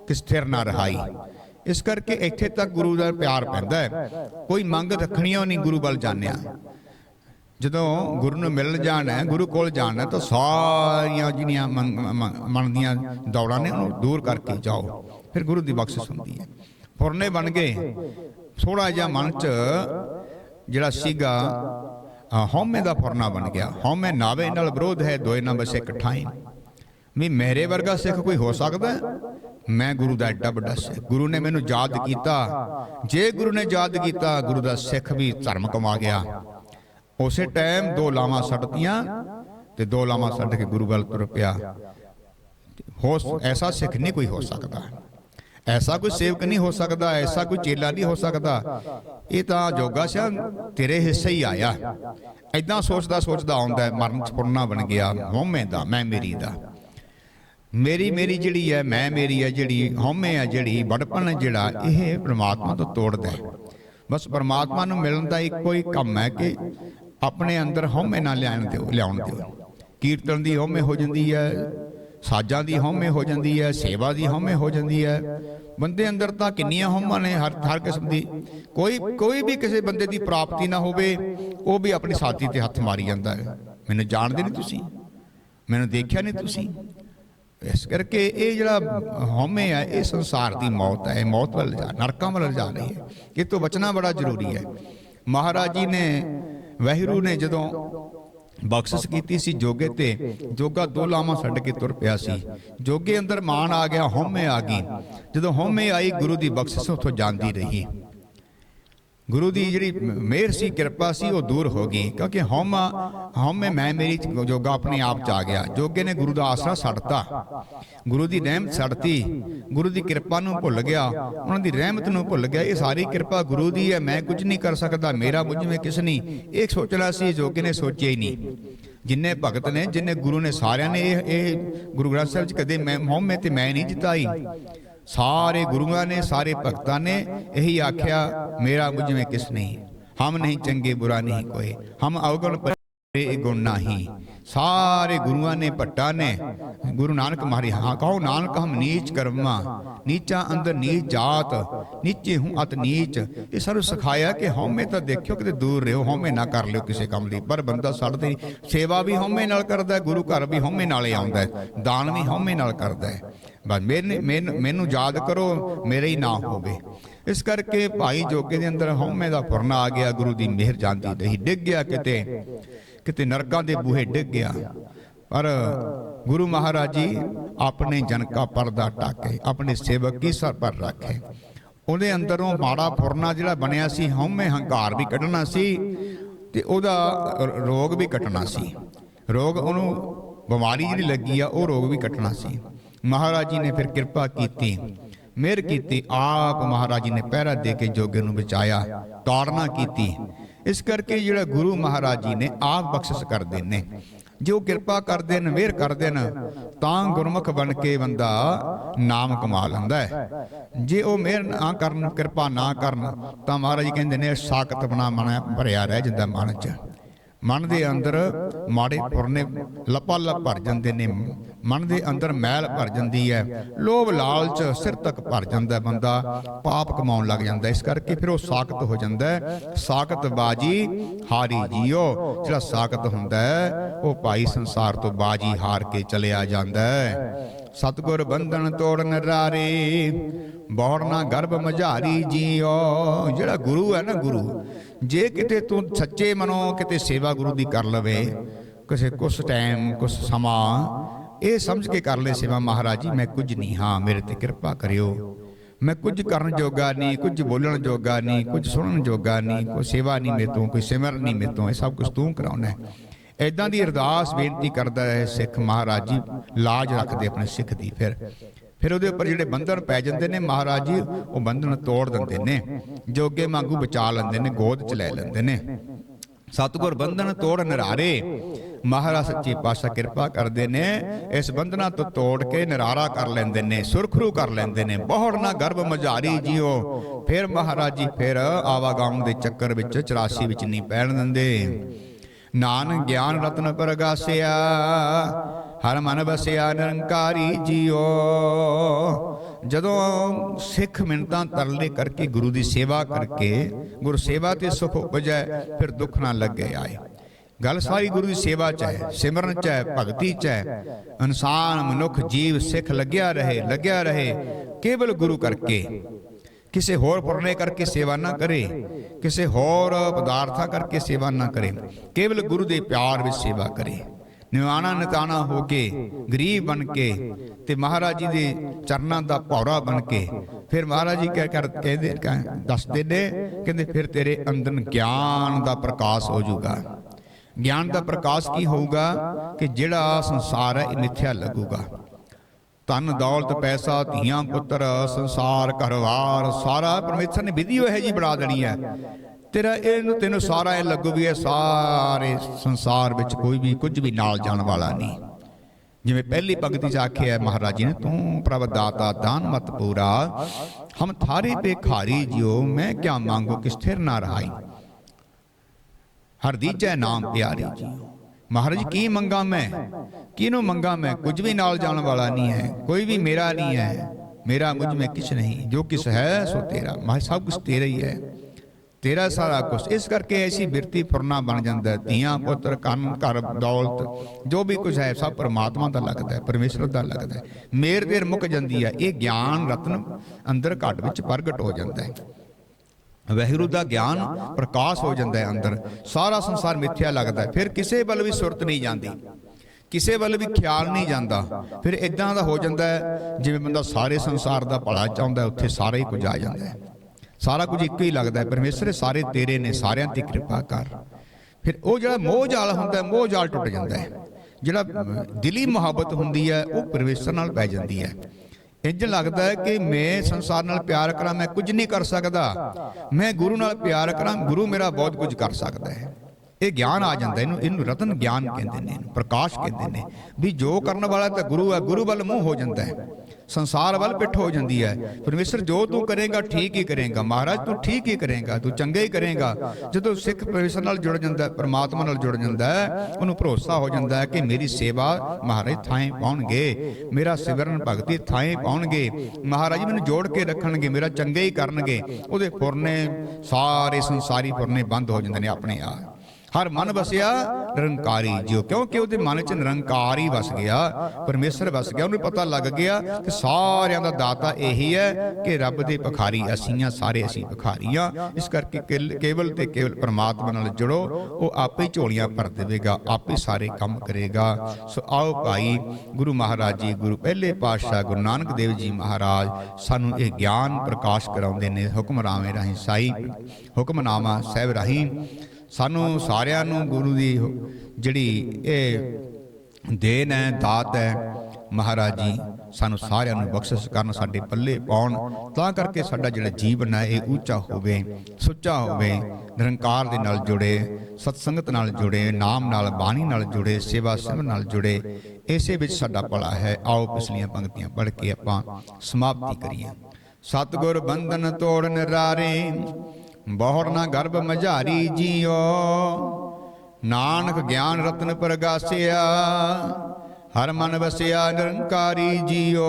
ਕਿ ਸਥਿਰ ਨਾ ਰਹਾਈ। ਇਸ ਕਰਕੇ ਇੱਥੇ ਤੱਕ ਗੁਰੂ ਦਾ ਪਿਆਰ ਪੈਂਦਾ ਹੈ। ਕੋਈ ਮੰਗ ਰੱਖਣੀਓ ਨਹੀਂ ਗੁਰੂ ਵੱਲ ਜਾਣਿਆ ਜਦੋਂ ਗੁਰੂ ਨੂੰ ਮਿਲਣ ਜਾਣਾ ਗੁਰੂ ਕੋਲ ਜਾਣਾ ਤਾਂ ਸਾਰੀਆਂ ਜਿਹੜੀਆਂ ਮਨ ਦੀਆਂ ਦੌੜਾਂ ਨੇ ਉਹਨੂੰ ਦੂਰ ਕਰਕੇ ਜਾਓ। ਫਿਰ ਗੁਰੂ ਦੀ ਬਖਸ਼ਿਸ਼ ਹੁੰਦੀ ਹੈ। ਫੁਰਨੇ ਬਣ ਗਏ। ਥੋੜਾ ਜਿਹਾ ਮਨ 'ਚ ਜਿਹੜਾ ਸੀਗਾ ਅ, ਹਉਮੈ ਦਾ ਫੁਰਨਾ ਬਣ ਗਿਆ। ਹਉਮੈ ਨਾਵੇ ਨਾਲ ਵਿਰੋਧ ਹੈ ਦੋਏ ਨਾ ਬਸੇ ਇਕੱਠਾਈ ਵੀ ਮੇਰੇ ਵਰਗਾ ਸਿੱਖ ਕੋਈ ਹੋ ਸਕਦਾ ਮੈਂ ਗੁਰੂ ਦਾ ਐਡਾ ਵੱਡਾ ਸਿੱਖ ਗੁਰੂ ਨੇ ਮੈਨੂੰ ਯਾਦ ਕੀਤਾ। ਜੇ ਗੁਰੂ ਨੇ ਯਾਦ ਕੀਤਾ, ਗੁਰੂ ਦਾ ਸਿੱਖ ਵੀ ਧਰਮ ਕਮਾ ਗਿਆ। ਉਸੇ ਟਾਈਮ ਦੋ ਲਾਵਾਂ ਛੱਡਤੀਆਂ ਤੇ ਦੋ ਲਾਵਾਂ ਛੱਡ ਕੇ ਗੁਰੂ ਵੱਲ ਤੁਰ ਪਿਆ। ਹੋ ਐਸਾ ਸਿੱਖ ਨਹੀਂ ਕੋਈ ਹੋ ਸਕਦਾ। ਐਸਾ ਕੋਈ ਸੇਵਕ ਨਹੀਂ ਹੋ ਸਕਦਾ, ਐਸਾ ਕੋਈ ਚੇਲਾ ਨਹੀਂ ਹੋ ਸਕਦਾ। ਇਹ ਤਾਂ ਜੋਗਾ ਸ਼ਾ ਤੇਰੇ ਹਿੱਸੇ ਹੀ ਆਇਆ। ਐਦਾਂ ਸੋਚਦਾ ਸੋਚਦਾ ਆਉਂਦਾ ਮਰਨ ਚ ਪੁਰਨਾ ਬਣ ਗਿਆ। ਹਉਮੈ ਦਾ, ਮੈਂ ਮੇਰੀ ਦਾ। ਮੇਰੀ ਮੇਰੀ ਜਿਹੜੀ ਹੈ, ਮੈਂ ਮੇਰੀ ਹੈ, ਜਿਹੜੀ ਹਉਮੈ ਹੈ, ਜਿਹੜੀ ਬੜਪਨ ਹੈ, ਜਿਹੜਾ ਇਹ ਪ੍ਰਮਾਤਮਾ ਤੋਂ ਤੋੜਦਾ ਹੈ। ਬਸ ਪ੍ਰਮਾਤਮਾ ਨੂੰ ਮਿਲਣ ਦਾ ਇੱਕੋ ਹੀ ਕੰਮ ਹੈ ਕਿ ਆਪਣੇ ਅੰਦਰ ਹਉਮੈ ਨਾ ਲਿਆਉਣ ਦਿਓ ਲਿਆਉਣ ਦਿਓ। ਕੀਰਤਨ ਦੀ ਹਉਮੈ ਹੋ ਜਾਂਦੀ ਹੈ, ਸਾਜ਼ਾਂ ਦੀ ਹਉਮੈ ਹੋ ਜਾਂਦੀ ਹੈ, ਸੇਵਾ ਦੀ ਹਉਮੈ ਹੋ ਜਾਂਦੀ ਹੈ। ਬੰਦੇ ਅੰਦਰ ਤਾਂ ਕਿੰਨੀਆਂ ਹਉਮਾਂ ਨੇ, ਹਰ ਹਰ ਕਿਸਮ ਦੀ। ਕੋਈ ਕੋਈ ਵੀ ਕਿਸੇ ਬੰਦੇ ਦੀ ਪ੍ਰਾਪਤੀ ਨਾ ਹੋਵੇ, ਉਹ ਵੀ ਆਪਣੀ ਸਾਥੀ ਤੇ ਹੱਥ ਮਾਰੀ ਜਾਂਦਾ ਹੈ। ਮੈਨੂੰ ਜਾਣਦੇ ਨਹੀਂ ਤੁਸੀਂ? ਮੈਨੂੰ ਦੇਖਿਆ ਨਹੀਂ ਤੁਸੀਂ? ਇਸ ਕਰਕੇ ਇਹ ਜਿਹੜਾ ਹਉਮੈ ਹੈ, ਇਹ ਸੰਸਾਰ ਦੀ ਮੌਤ ਹੈ। ਇਹ ਮੌਤ ਵੱਲ ਜਾ, ਨਰਕਾਂ ਵੱਲ ਜਾ ਰਹੀ ਹੈ। ਇਹ ਤੋਂ ਬਚਣਾ ਬੜਾ ਜ਼ਰੂਰੀ ਹੈ। ਮਹਾਰਾਜ ਜੀ ਨੇ ਵਹਿਰੂ ਨੇ ਜਦੋਂ ਬਖਸ਼ਿਸ਼ ਕੀਤੀ ਸੀ ਜੋਗੇ ਤੇ, ਜੋਗਾ ਦੋ ਲਾਵਾਂ ਛੱਡ ਕੇ ਤੁਰ ਪਿਆ ਸੀ। ਜੋਗੇ ਅੰਦਰ ਮਾਨ ਆ ਗਿਆ, ਹਉਮੈ ਆ ਗਈ। ਜਦੋਂ ਹਉਮੈ ਆਈ, ਗੁਰੂ ਦੀ ਬਖਸ਼ਿਸ਼ ਉੱਥੋਂ ਜਾਂਦੀ ਰਹੀ। ਗੁਰੂ ਦੀ ਜਿਹੜੀ ਮਿਹਰ ਸੀ, ਕਿਰਪਾ ਸੀ, ਉਹ ਦੂਰ ਹੋ ਗਈ। ਕਿਉਂਕਿ ਹਉਮਾ, ਹਉਮੈ ਮੈਂ ਮੇਰੀ ਚ ਜੋਗਾ ਆਪਣੇ ਆਪ ਚ ਆ ਗਿਆ। ਜੋਗੇ ਨੇ ਗੁਰੂ ਦਾ ਆਸਰਾ ਛੱਡਤਾ ਗੁਰੂ ਦੀ ਰਹਿਮਤ ਛੱਡਤੀ ਗੁਰੂ ਦੀ ਕਿਰਪਾ ਨੂੰ ਭੁੱਲ ਗਿਆ। ਉਹਨਾਂ ਦੀ ਰਹਿਮਤ ਨੂੰ ਭੁੱਲ ਗਿਆ। ਇਹ ਸਾਰੀ ਕਿਰਪਾ ਗੁਰੂ ਦੀ ਹੈ। ਮੈਂ ਕੁਝ ਨਹੀਂ ਕਰ ਸਕਦਾ। ਮੇਰਾ ਮੁਝ ਵਿੱਚ ਕਿਸ ਨਹੀਂ। ਇਹ ਸੋਚਣਾ ਸੀ, ਜੋਗੇ ਨੇ ਸੋਚਿਆ ਹੀ ਨਹੀਂ। ਜਿੰਨੇ ਭਗਤ ਨੇ, ਜਿੰਨੇ ਗੁਰੂ ਨੇ, ਸਾਰਿਆਂ ਨੇ ਇਹ ਇਹ ਗੁਰੂ ਗ੍ਰੰਥ ਸਾਹਿਬ ਚ ਕਦੇ ਮੈਂ, ਹਉਮੈ ਤੇ ਮੈਂ ਨਹੀਂ ਜਿਤਾਈ। ਸਾਰੇ ਗੁਰੂਆਂ ਨੇ, ਸਾਰੇ ਭਗਤਾਂ ਨੇ ਇਹੀ ਆਖਿਆ, ਮੇਰਾ ਮੁਝ ਵਿੱਚ ਕਿਸ ਨਹੀਂ, ਹਮ ਨਹੀਂ ਚੰਗੇ ਬੁਰਾ ਨਹੀਂ ਕੋਈ, ਹਮ ਅਵਗਣ ਪਰੇ ਗੁਣ ਨਹੀਂ। ਸਾਰੇ ਗੁਰੂਆਂ ਨੇ ਭੱਟਾ ਨੇ। ਗੁਰੂ ਨਾਨਕ ਮਹਾਰੀ ਹਾਂ ਕਹੋ, ਨਾਨਕ ਹਮ ਨੀਚ ਕਰਮਾ, ਨੀਚਾ ਅੰਦਰ ਨੀਚ ਜਾਤ, ਨੀਚੇ ਹੂੰ ਅਤ ਨੀਚ। ਇਹ ਸਾਨੂੰ ਸਿਖਾਇਆ ਕਿ ਹਉਮੈ ਤਾਂ ਦੇਖਿਓ, ਕਿਤੇ ਦੂਰ ਰਹੋ, ਹਉਮੈ ਨਾ ਕਰ ਲਿਓ ਕਿਸੇ ਕੰਮ ਲਈ। ਪਰ ਬੰਦਾ ਛੱਡਦੇ ਸੇਵਾ ਵੀ ਹਉਮੈ ਨਾਲ ਕਰਦਾ ਗੁਰੂ ਘਰ ਵੀ ਹਉਮੈ ਨਾਲ ਹੀ। ਆਉਂਦਾ ਦਾਨ ਵੀ ਹਉਮੈ ਨਾਲ ਕਰਦਾ ਹੈ। ਬਸ ਮੈਨੂੰ ਮੈਨੂੰ ਯਾਦ ਕਰੋ, ਮੇਰੇ ਹੀ ਨਾ ਹੋਵੇ। ਇਸ ਕਰਕੇ ਭਾਈ ਜੋਗੇ ਦੇ ਅੰਦਰ ਹਉਮੈ ਦਾ ਫੁਰਨਾ ਆ ਗਿਆ, ਗੁਰੂ ਦੀ ਮਿਹਰ ਜਾਂਦੀ ਰਹੀ। ਡਿੱਗ ਗਿਆ ਕਿਤੇ। ਕਿਤੇ ਨਰਕਾਂ ਦੇ ਬੂਹੇ ਡਿੱਗ ਗਿਆ। ਪਰ ਗੁਰੂ ਮਹਾਰਾਜ ਜੀ ਆਪਣੇ ਜਨ ਕਾ ਪਰਦਾ ਟਾਕੇ, ਆਪਣੇ ਸੇਵਕ ਕੀ ਸਰ ਪਰ ਰੱਖੇ। ਉਹਦੇ ਅੰਦਰੋਂ ਮਾੜਾ ਫੁਰਨਾ ਜਿਹੜਾ ਬਣਿਆ ਸੀ, ਹਉਮੈ ਹੰਕਾਰ ਵੀ ਕੱਢਣਾ ਸੀ ਤੇ ਉਹਦਾ ਰੋਗ ਵੀ ਕੱਟਣਾ ਸੀ। ਰੋਗ ਉਹਨੂੰ ਬਿਮਾਰੀ ਜਿਹੜੀ ਲੱਗੀ ਆ, ਉਹ ਰੋਗ ਵੀ ਕੱਟਣਾ ਸੀ। ਮਹਾਰਾਜ ਜੀ ਨੇ ਫਿਰ ਕਿਰਪਾ ਕੀਤੀ, ਮਿਹਰ ਕੀਤੀ, ਆਪ ਮਹਾਰਾਜ ਜੀ ਨੇ ਪਹਿਰਾ ਦੇ ਕੇ ਜੋਗੇ ਨੂੰ ਬਚਾਇਆ, ਤਾੜਨਾ ਕੀਤੀ। ਇਸ ਕਰਕੇ ਜਿਹੜਾ ਗੁਰੂ ਮਹਾਰਾਜ ਜੀ ਨੇ ਆਪ ਬਖਸ਼ਿਸ਼ ਕਰਦੇ ਨੇ। ਜੋ ਕਿਰਪਾ ਕਰਦੇ ਨੇ ਮਿਹਰ ਕਰਦੇ ਨੇ ਤਾਂ ਗੁਰਮੁਖ ਬਣ ਕੇ ਬੰਦਾ ਨਾਮ ਕਮਾ ਲੈਂਦਾ ਹੈ। ਜੇ ਉਹ ਮਿਹਰ ਨਾ ਕਰਨ, ਕਿਰਪਾ ਨਾ ਕਰਨ, ਤਾਂ ਮਹਾਰਾਜ ਕਹਿੰਦੇ ਨੇ, ਸਾਖਤ ਬਣਾ ਮਨ ਭਰਿਆ ਰਹਿ ਜਾਂਦਾ ਮਨ 'ਚ। ਮਨ ਦੇ ਅੰਦਰ ਮਾੜੇ ਪੁਰਨੇ ਲੱਪਾ ਲੱਪ ਭਰ ਜਾਂਦੇ ਨੇ। ਮਨ ਦੇ ਅੰਦਰ ਮੈਲ ਭਰ ਜਾਂਦੀ ਹੈ। ਲੋਭ, ਲਾਲਚ, ਸਿਰ ਤੱਕ ਭਰ ਜਾਂਦਾ ਬੰਦਾ। ਪਾਪ ਕਮਾਉਣ ਲੱਗ ਜਾਂਦਾ ਇਸ ਕਰਕੇ ਫਿਰ ਉਹ ਸਾਖਤ ਹੋ ਜਾਂਦਾ ਹੈ। ਸਾਖਤ ਬਾਜੀ ਹਾਰੀ ਜੀਓ। ਜਿਹੜਾ ਸਾਖਤ ਹੁੰਦਾ ਹੈ, ਉਹ ਭਾਈ ਸੰਸਾਰ ਤੋਂ ਬਾਜੀ ਹਾਰ ਕੇ ਚਲਿਆ ਜਾਂਦਾ ਹੈ। ਸਤਗੁਰ ਬੰਧਨ ਤੋੜਨ ਰਾਰੇ ਬੋੜਨਾ ਗਰਭ ਮਝਾਰੀ ਜੀਓ। ਜਿਹੜਾ ਗੁਰੂ ਹੈ ਨਾ ਗੁਰੂ, ਜੇ ਕਿਤੇ ਤੂੰ ਸੱਚੇ ਮਨੋਂ ਕਿਤੇ ਸੇਵਾ ਗੁਰੂ ਦੀ ਕਰ ਲਵੇ, ਕਿਸੇ ਕੁਛ ਟਾਈਮ ਕੁਛ ਸਮਾਂ ਇਹ ਸਮਝ ਕੇ ਕਰ ਲੈ ਸੇਵਾ ਮਹਾਰਾਜ ਜੀ, ਮੈਂ ਕੁਝ ਨਹੀਂ, ਹਾਂ, ਮੇਰੇ ਤੇ ਕਿਰਪਾ ਕਰਿਓ। ਮੈਂ ਕੁਝ ਕਰਨ ਜੋਗਾ ਨਹੀਂ, ਕੁਝ ਬੋਲਣ ਜੋਗਾ ਨਹੀਂ, ਕੁਝ ਸੁਣਨ ਜੋਗਾ ਨਹੀਂ, ਕੋਈ ਸੇਵਾ ਨਹੀਂ ਮੇਰੇ ਤੋਂ, ਕੋਈ ਸਿਮਰਨ ਨਹੀਂ ਮੇਰੇ ਤੋਂ, ਇਹ ਸਭ ਕੁਝ ਤੂੰ ਕਰਾਉਣਾ ਹੈ। ਐਦਾਂ ਦੀ ਅਰਦਾਸ ਬੇਨਤੀ ਕਰਦਾ ਹੈ ਸਿੱਖ ਮਹਾਰਾਜ ਜੀ, ਲਾਜ ਰੱਖਦੇ ਆਪਣੇ ਸਿੱਖ ਦੀ ਫਿਰ। ਫਿਰ ਉਹਦੇ ਉੱਪਰ ਜਿਹੜੇ ਬੰਧਨ ਪੈ ਜਾਂਦੇ ਨੇ ਮਹਾਰਾਜ ਜੀ, ਉਹ ਬੰਧਨ ਤੋੜ ਦਿੰਦੇ ਨੇ, ਜੋਗੇ ਵਾਂਗੂ ਬਚਾ ਲੈਂਦੇ ਨੇ, ਗੋਦ ਚ ਲੈ ਲੈਂਦੇ ਨੇ। ਸਤਿਗੁਰ ਬੰਧਨ ਤੋੜ ਨਿਰਾਰੇ ਮਹਾਰਾਜ ਸੱਚੇ ਪਾਤਸ਼ਾਹ ਕਿਰਪਾ ਕਰਦੇ ਨੇ, ਇਸ ਬੰਧਨਾਂ ਤੋਂ ਤੋੜ ਕੇ ਨਿਰਾਰਾ ਕਰ ਲੈਂਦੇ ਨੇ, ਸੁਰਖਰੂ ਕਰ ਲੈਂਦੇ ਨੇ, ਬਹੁੜ ਨਾ ਗਰਭ ਮਝਾਰੀ ਜੀਓ। ਫਿਰ ਮਹਾਰਾਜ ਜੀ ਫਿਰ ਆਵਾਗਾਉਂ ਦੇ ਚੱਕਰ ਵਿੱਚ 84 ਵਿੱਚ ਨਹੀਂ ਪੈਣ ਦਿੰਦੇ। ਨਾਨ ਗਿਆਨ ਰਤਨ ਪ੍ਰਗਾਸਿਆ, ਹਰ ਮਨ ਬਸਿਆ ਨਿਰੰਕਾਰੀ ਜੀਓ। ਜਦੋਂ ਸਿੱਖ ਮਿੰਤਾਂ ਤਰਲੇ ਕਰਕੇ ਗੁਰੂ ਦੀ ਸੇਵਾ ਕਰਕੇ, ਗੁਰ ਸੇਵਾ ਤੇ ਸੁਖ ਉਪਜੈ, ਫਿਰ ਦੁੱਖ ਨਾ ਲੱਗੇ ਆਏ। ਗੱਲ ਸਾਰੀ ਗੁਰੂ ਦੀ ਸੇਵਾ ਚ ਹੈ, ਸਿਮਰਨ ਚ ਹੈ, ਭਗਤੀ ਚ ਹੈ। ਇਨਸਾਨ, ਮਨੁੱਖ, ਜੀਵ, ਸਿੱਖ ਲੱਗਿਆ ਰਹੇ ਲੱਗਿਆ ਰਹੇ, ਕੇਵਲ ਗੁਰੂ ਕਰਕੇ। ਕਿਸੇ ਹੋਰ ਪੁਰਨੇ ਕਰਕੇ ਸੇਵਾ ਨਾ ਕਰੇ, ਕਿਸੇ ਹੋਰ ਪਦਾਰਥਾਂ ਕਰਕੇ ਸੇਵਾ ਨਾ ਕਰੇ। ਕੇਵਲ ਗੁਰੂ ਦੇ ਪਿਆਰ ਵਿੱਚ ਸੇਵਾ ਕਰੇ। ਨਿਵਾਣਾ ਨਿਤਾਣਾ ਹੋ ਕੇ, ਗਰੀਬ ਬਣ ਕੇ ਤੇ ਮਹਾਰਾਜ ਜੀ ਦੇ ਚਰਨਾਂ ਦਾ ਭੌਰਾ ਬਣ ਕੇ, ਫਿਰ ਮਹਾਰਾਜ ਜੀ ਕਹਿ ਕਰ ਕਹਿੰਦੇ, ਕਹਿ- ਦੱਸਦੇ ਨੇ, ਕਹਿੰਦੇ ਫਿਰ ਤੇਰੇ ਅੰਦਰ ਗਿਆਨ ਦਾ ਪ੍ਰਕਾਸ਼ ਹੋ ਜਾਊਗਾ। ਗਿਆਨ ਦਾ ਪ੍ਰਕਾਸ਼ ਕੀ ਹੋਊਗਾ ਕਿ ਜਿਹੜਾ ਸੰਸਾਰ ਹੈ ਇਹ ਮਿੱਥਿਆ ਲੱਗੂਗਾ ਧਨ ਦੌਲਤ ਪੈਸਾ ਧੀਆਂ ਪੁੱਤਰ ਸੰਸਾਰ ਘਰਵਾਰ ਸਾਰਾ ਪਰਮੇਸ਼ਰ ਨੇ ਵਿਧੀ ਹੋਏ ਜੀ ਬਣਾ ਦੇਣੀ ਹੈ ਤੇਰਾ ਇਹਨੂੰ ਤੈਨੂੰ ਸਾਰਾ ਇਹ ਲੱਗੂ ਵੀ ਇਹ ਸਾਰੇ ਸੰਸਾਰ ਵਿੱਚ ਕੋਈ ਵੀ ਕੁਝ ਵੀ ਨਾਲ ਜਾਣ ਵਾਲਾ ਨਹੀਂ ਜਿਵੇਂ ਪਹਿਲੀ ਪੰਕਤੀ ਚ ਆਖਿਆ ਹੈ ਮਹਾਰਾਜ ਜੀ ਨੇ ਤੂੰ ਪ੍ਰਭ ਦਾਤਾ ਦਾਨ ਮਤ ਪੂਰਾ ਹਮ ਥਾਰੇ ਪੇ ਖਾਰੀ ਜਿਓ ਮੈਂ ਕਿਆ ਮੰਗੋ ਕਿ ਸਥਿਰ ਨਾ ਰਹਾਈ ਹਰ ਦੀਜੈ ਨਾਮ ਪਿਆਰੇ ਜੀ। ਮਹਾਰਾਜ ਕੀ ਮੰਗਾ ਮੈਂ? ਕਿਹਨੂੰ ਮੰਗਾ ਮੈਂ? ਕੁਝ ਵੀ ਨਾਲ ਜਾਣ ਵਾਲਾ ਨਹੀਂ ਹੈ। ਕੋਈ ਵੀ ਮੇਰਾ ਨਹੀਂ ਹੈ। ਮੇਰਾ ਮੁਝ में ਕਿਛ ਨਹੀਂ। ਜੋ ਕਿਸ ਹੈ ਸੋ ਤੇਰਾ। ਮਾ ਸਭ ਕੁਝ ਤੇਰਾ ਹੀ ਹੈ। ਤੇਰਾ ਸਾਰਾ ਕੁਝ ਇਸ ਕਰਕੇ ਐਸੀ ਬਿਰਤੀ ਫੁਰਨਾ ਬਣ ਜਾਂਦਾ ਧੀਆਂ ਪੁੱਤਰ ਕੰਨ ਘਰ ਦੌਲਤ। ਜੋ ਵੀ ਕੁਝ ਹੈ ਸਭ ਪਰਮਾਤਮਾ ਦਾ ਲੱਗਦਾ ਹੈ ਪਰਮੇਸ਼ਰ ਦਾ ਲੱਗਦਾ ਹੈ। ਮੇਰ ਦੇਰ ਮੁੱਕ ਜਾਂਦੀ ਹੈ ਇਹ ਗਿਆਨ ਰਤਨ ਅੰਦਰ ਘਟ ਵਿੱਚ ਪ੍ਰਗਟ ਹੋ ਜਾਂਦਾ ਹੈ। ਵਾਹਿਗੁਰੂ ਦਾ ਗਿਆਨ ਪ੍ਰਕਾਸ਼ ਹੋ ਜਾਂਦਾ ਹੈ ਅੰਦਰ। ਸਾਰਾ ਸੰਸਾਰ ਮਿੱਥਿਆ ਲੱਗਦਾ ਹੈ। ਫਿਰ ਕਿਸੇ ਵੱਲ ਵੀ ਸੁਰਤ ਨਹੀਂ ਜਾਂਦੀ। ਕਿਸੇ ਵੱਲ ਵੀ ਖਿਆਲ ਨਹੀਂ ਜਾਂਦਾ। ਫਿਰ ਇਦਾਂ ਦਾ ਹੋ ਜਾਂਦਾ ਹੈ ਜਿਵੇਂ ਬੰਦਾ ਸਾਰੇ ਸੰਸਾਰ ਦਾ ਭਲਾ ਚਾਹੁੰਦਾ ਉੱਥੇ ਸਾਰਾ ਹੀ ਕੁਝ ਆ ਜਾਂਦਾ ਹੈ। ਸਾਰਾ ਕੁਝ ਇੱਕੋ ਹੀ ਲੱਗਦਾ ਹੈ। ਪਰਮੇਸ਼ਰ ਸਾਰੇ ਤੇਰੇ ਨੇ ਸਾਰਿਆਂ ਤੇ ਕਿਰਪਾ ਕਰ। ਫਿਰ ਉਹ ਜਿਹੜਾ ਮੋਹ ਜਾਲ ਹੁੰਦਾ ਮੋਹ ਜਾਲ ਟੁੱਟ ਜਾਂਦਾ ਹੈ। ਜਿਹੜਾ ਅਮ, ਦਿਲੀ ਮੁਹੱਬਤ ਹੁੰਦੀ ਹੈ ਉਹ ਪਰਮੇਸ਼ਰ ਨਾਲ ਪੈ ਜਾਂਦੀ ਹੈ। ਇੰਜ ਲੱਗਦਾ ਹੈ ਕਿ ਮੈਂ ਸੰਸਾਰ ਨਾਲ ਪਿਆਰ ਕਰਾਂ, ਮੈਂ ਕੁਝ ਨਹੀਂ ਕਰ ਸਕਦਾ। ਮੈਂ ਗੁਰੂ ਨਾਲ ਪਿਆਰ ਕਰਾਂ, ਗੁਰੂ ਮੇਰਾ ਬਹੁਤ ਕੁਝ ਕਰ ਸਕਦਾ ਹੈ। ਇਹ ਗਿਆਨ ਆ ਜਾਂਦਾ, ਇਹਨੂੰ ਇਹਨੂੰ ਰਤਨ ਗਿਆਨ ਕਹਿੰਦੇ ਨੇ, ਇਹਨੂੰ ਪ੍ਰਕਾਸ਼ ਕਹਿੰਦੇ ਨੇ। ਵੀ ਜੋ ਕਰਨ ਵਾਲਾ ਤਾਂ ਗੁਰੂ ਹੈ, ਗੁਰੂ ਵੱਲ ਮੂੰਹ ਹੋ ਜਾਂਦਾ ਹੈ, ਸੰਸਾਰ ਵੱਲ ਪਿੱਠ ਹੋ ਜਾਂਦੀ ਹੈ। ਪਰਮੇਸ਼ਰ ਜੋ ਤੂੰ ਕਰੇਗਾ, ਠੀਕ ਹੀ ਕਰੇਗਾ। ਮਹਾਰਾਜ, ਤੂੰ ਠੀਕ ਹੀ ਕਰੇਗਾ, ਤੂੰ ਚੰਗਾ ਹੀ ਕਰੇਗਾ। ਜਦੋਂ ਸਿੱਖ ਪਰਮੇਸ਼ਰ ਨਾਲ ਜੁੜ ਜਾਂਦਾ ਹੈ ਪਰਮਾਤਮਾ ਨਾਲ ਜੁੜ ਜਾਂਦਾ ਹੈ ਉਹਨੂੰ ਭਰੋਸਾ ਹੋ ਜਾਂਦਾ ਹੈ ਕਿ ਮੇਰੀ ਸੇਵਾ ਮਹਾਰਾਜ ਥਾਂ ਪਾਉਣਗੇ, ਮੇਰਾ ਸਿਮਰਨ ਭਗਤੀ ਥਾਂ ਪਾਉਣਗੇ। ਮਹਾਰਾਜ ਮੈਨੂੰ ਜੋੜ ਕੇ ਰੱਖਣਗੇ, ਮੇਰਾ ਚੰਗਾ ਹੀ ਕਰਨਗੇ। ਉਹਦੇ ਫੁਰਨੇ, ਸਾਰੇ ਸੰਸਾਰੀ ਫੁਰਨੇ ਬੰਦ ਹੋ ਜਾਂਦੇ ਨੇ ਆਪਣੇ ਆਪ। ਹਰ ਮਨ ਵਸਿਆ ਨਿਰੰਕਾਰੀ ਜਿਉ, ਕਿਉਂਕਿ ਉਹਦੇ ਮਨ 'ਚ ਨਿਰੰਕਾਰ ਹੀ ਵਸ ਗਿਆ, ਪਰਮੇਸ਼ਰ ਵਸ ਗਿਆ, ਉਹਨੂੰ ਪਤਾ ਲੱਗ ਗਿਆ ਕਿ ਸਾਰਿਆਂ ਦਾ ਦਾਤਾ ਇਹੀ ਹੈ ਕਿ ਰੱਬ ਦੇ ਭਖਾਰੀ ਅਸੀਂ ਆ ਸਾਰੇ ਅਸੀਂ ਭਖਾਰੀ ਆ ਇਸ ਕਰਕੇ ਕੇਵਲ ਤੇ ਕੇਵਲ ਪਰਮਾਤਮਾ ਨਾਲ ਜੁੜੋ, ਉਹ ਆਪੇ ਹੀ ਝੋਲੀਆਂ ਭਰ ਦੇਵੇਗਾ, ਆਪੇ ਸਾਰੇ ਕੰਮ ਕਰੇਗਾ। ਸੋ ਆਓ ਭਾਈ, ਗੁਰੂ ਮਹਾਰਾਜ ਜੀ, ਗੁਰੂ ਪਹਿਲੇ ਪਾਤਸ਼ਾਹ ਗੁਰੂ ਨਾਨਕ ਦੇਵ ਜੀ ਮਹਾਰਾਜ, ਸਾਨੂੰ ਇਹ ਗਿਆਨ ਪ੍ਰਕਾਸ਼ ਕਰਾਉਂਦੇ ਨੇ, ਹੁਕਮਰਾਵੇਂ ਰਾਹੀਂ ਸਾਈ, ਹੁਕਮਨਾਮਾ ਸਾਹਿਬ ਰਾਹੀਂ। ਸਾਨੂੰ ਸਾਰਿਆਂ ਨੂੰ ਗੁਰੂ ਦੀ ਜਿਹੜੀ ਇਹ ਦੇਣ ਹੈ ਦਾਤ ਹੈ ਮਹਾਰਾਜ ਜੀ ਸਾਨੂੰ ਸਾਰਿਆਂ ਨੂੰ ਬਖਸ਼ਿਸ਼ ਕਰਨ ਸਾਡੇ ਪੱਲੇ ਪਾਉਣ। ਤਾਂ ਕਰਕੇ ਸਾਡਾ ਜਿਹੜਾ ਜੀਵਨ ਹੈ ਇਹ ਉੱਚਾ ਹੋਵੇ ਸੁੱਚਾ ਹੋਵੇ ਨਿਰੰਕਾਰ ਦੇ ਨਾਲ ਜੁੜੇ ਸਤਸੰਗਤ ਨਾਲ ਜੁੜੇ ਨਾਮ ਨਾਲ ਬਾਣੀ ਨਾਲ ਜੁੜੇ ਸੇਵਾ ਸਿਮਰਨ ਨਾਲ ਜੁੜੇ ਇਸੇ ਵਿੱਚ ਸਾਡਾ ਭਲਾ ਹੈ। ਆਓ ਪਿਛਲੀਆਂ ਪੰਕਤੀਆਂ ਪੜ੍ਹ ਕੇ ਆਪਾਂ ਸਮਾਪਤੀ ਕਰੀਏ। ਸਤਗੁਰ ਬੰਧਨ ਤੋੜਨ ਰਾਰੇ ਬਹੁੜ ਨਾ ਗਰਭ ਮਝਾਰੀ ਜੀਓ। ਨਾਨਕ ਗਿਆਨ ਰਤਨ ਪ੍ਰਗਾਸਿਆ, ਹਰ ਮਨ ਵਸਿਆ ਨਿਰੰਕਾਰੀ ਜੀਓ।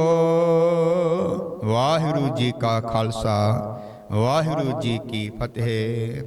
ਵਾਹਿਗੁਰੂ ਜੀ ਕਾ ਖਾਲਸਾ, ਵਾਹਿਗੁਰੂ ਜੀ ਕੀ ਫਤਿਹ।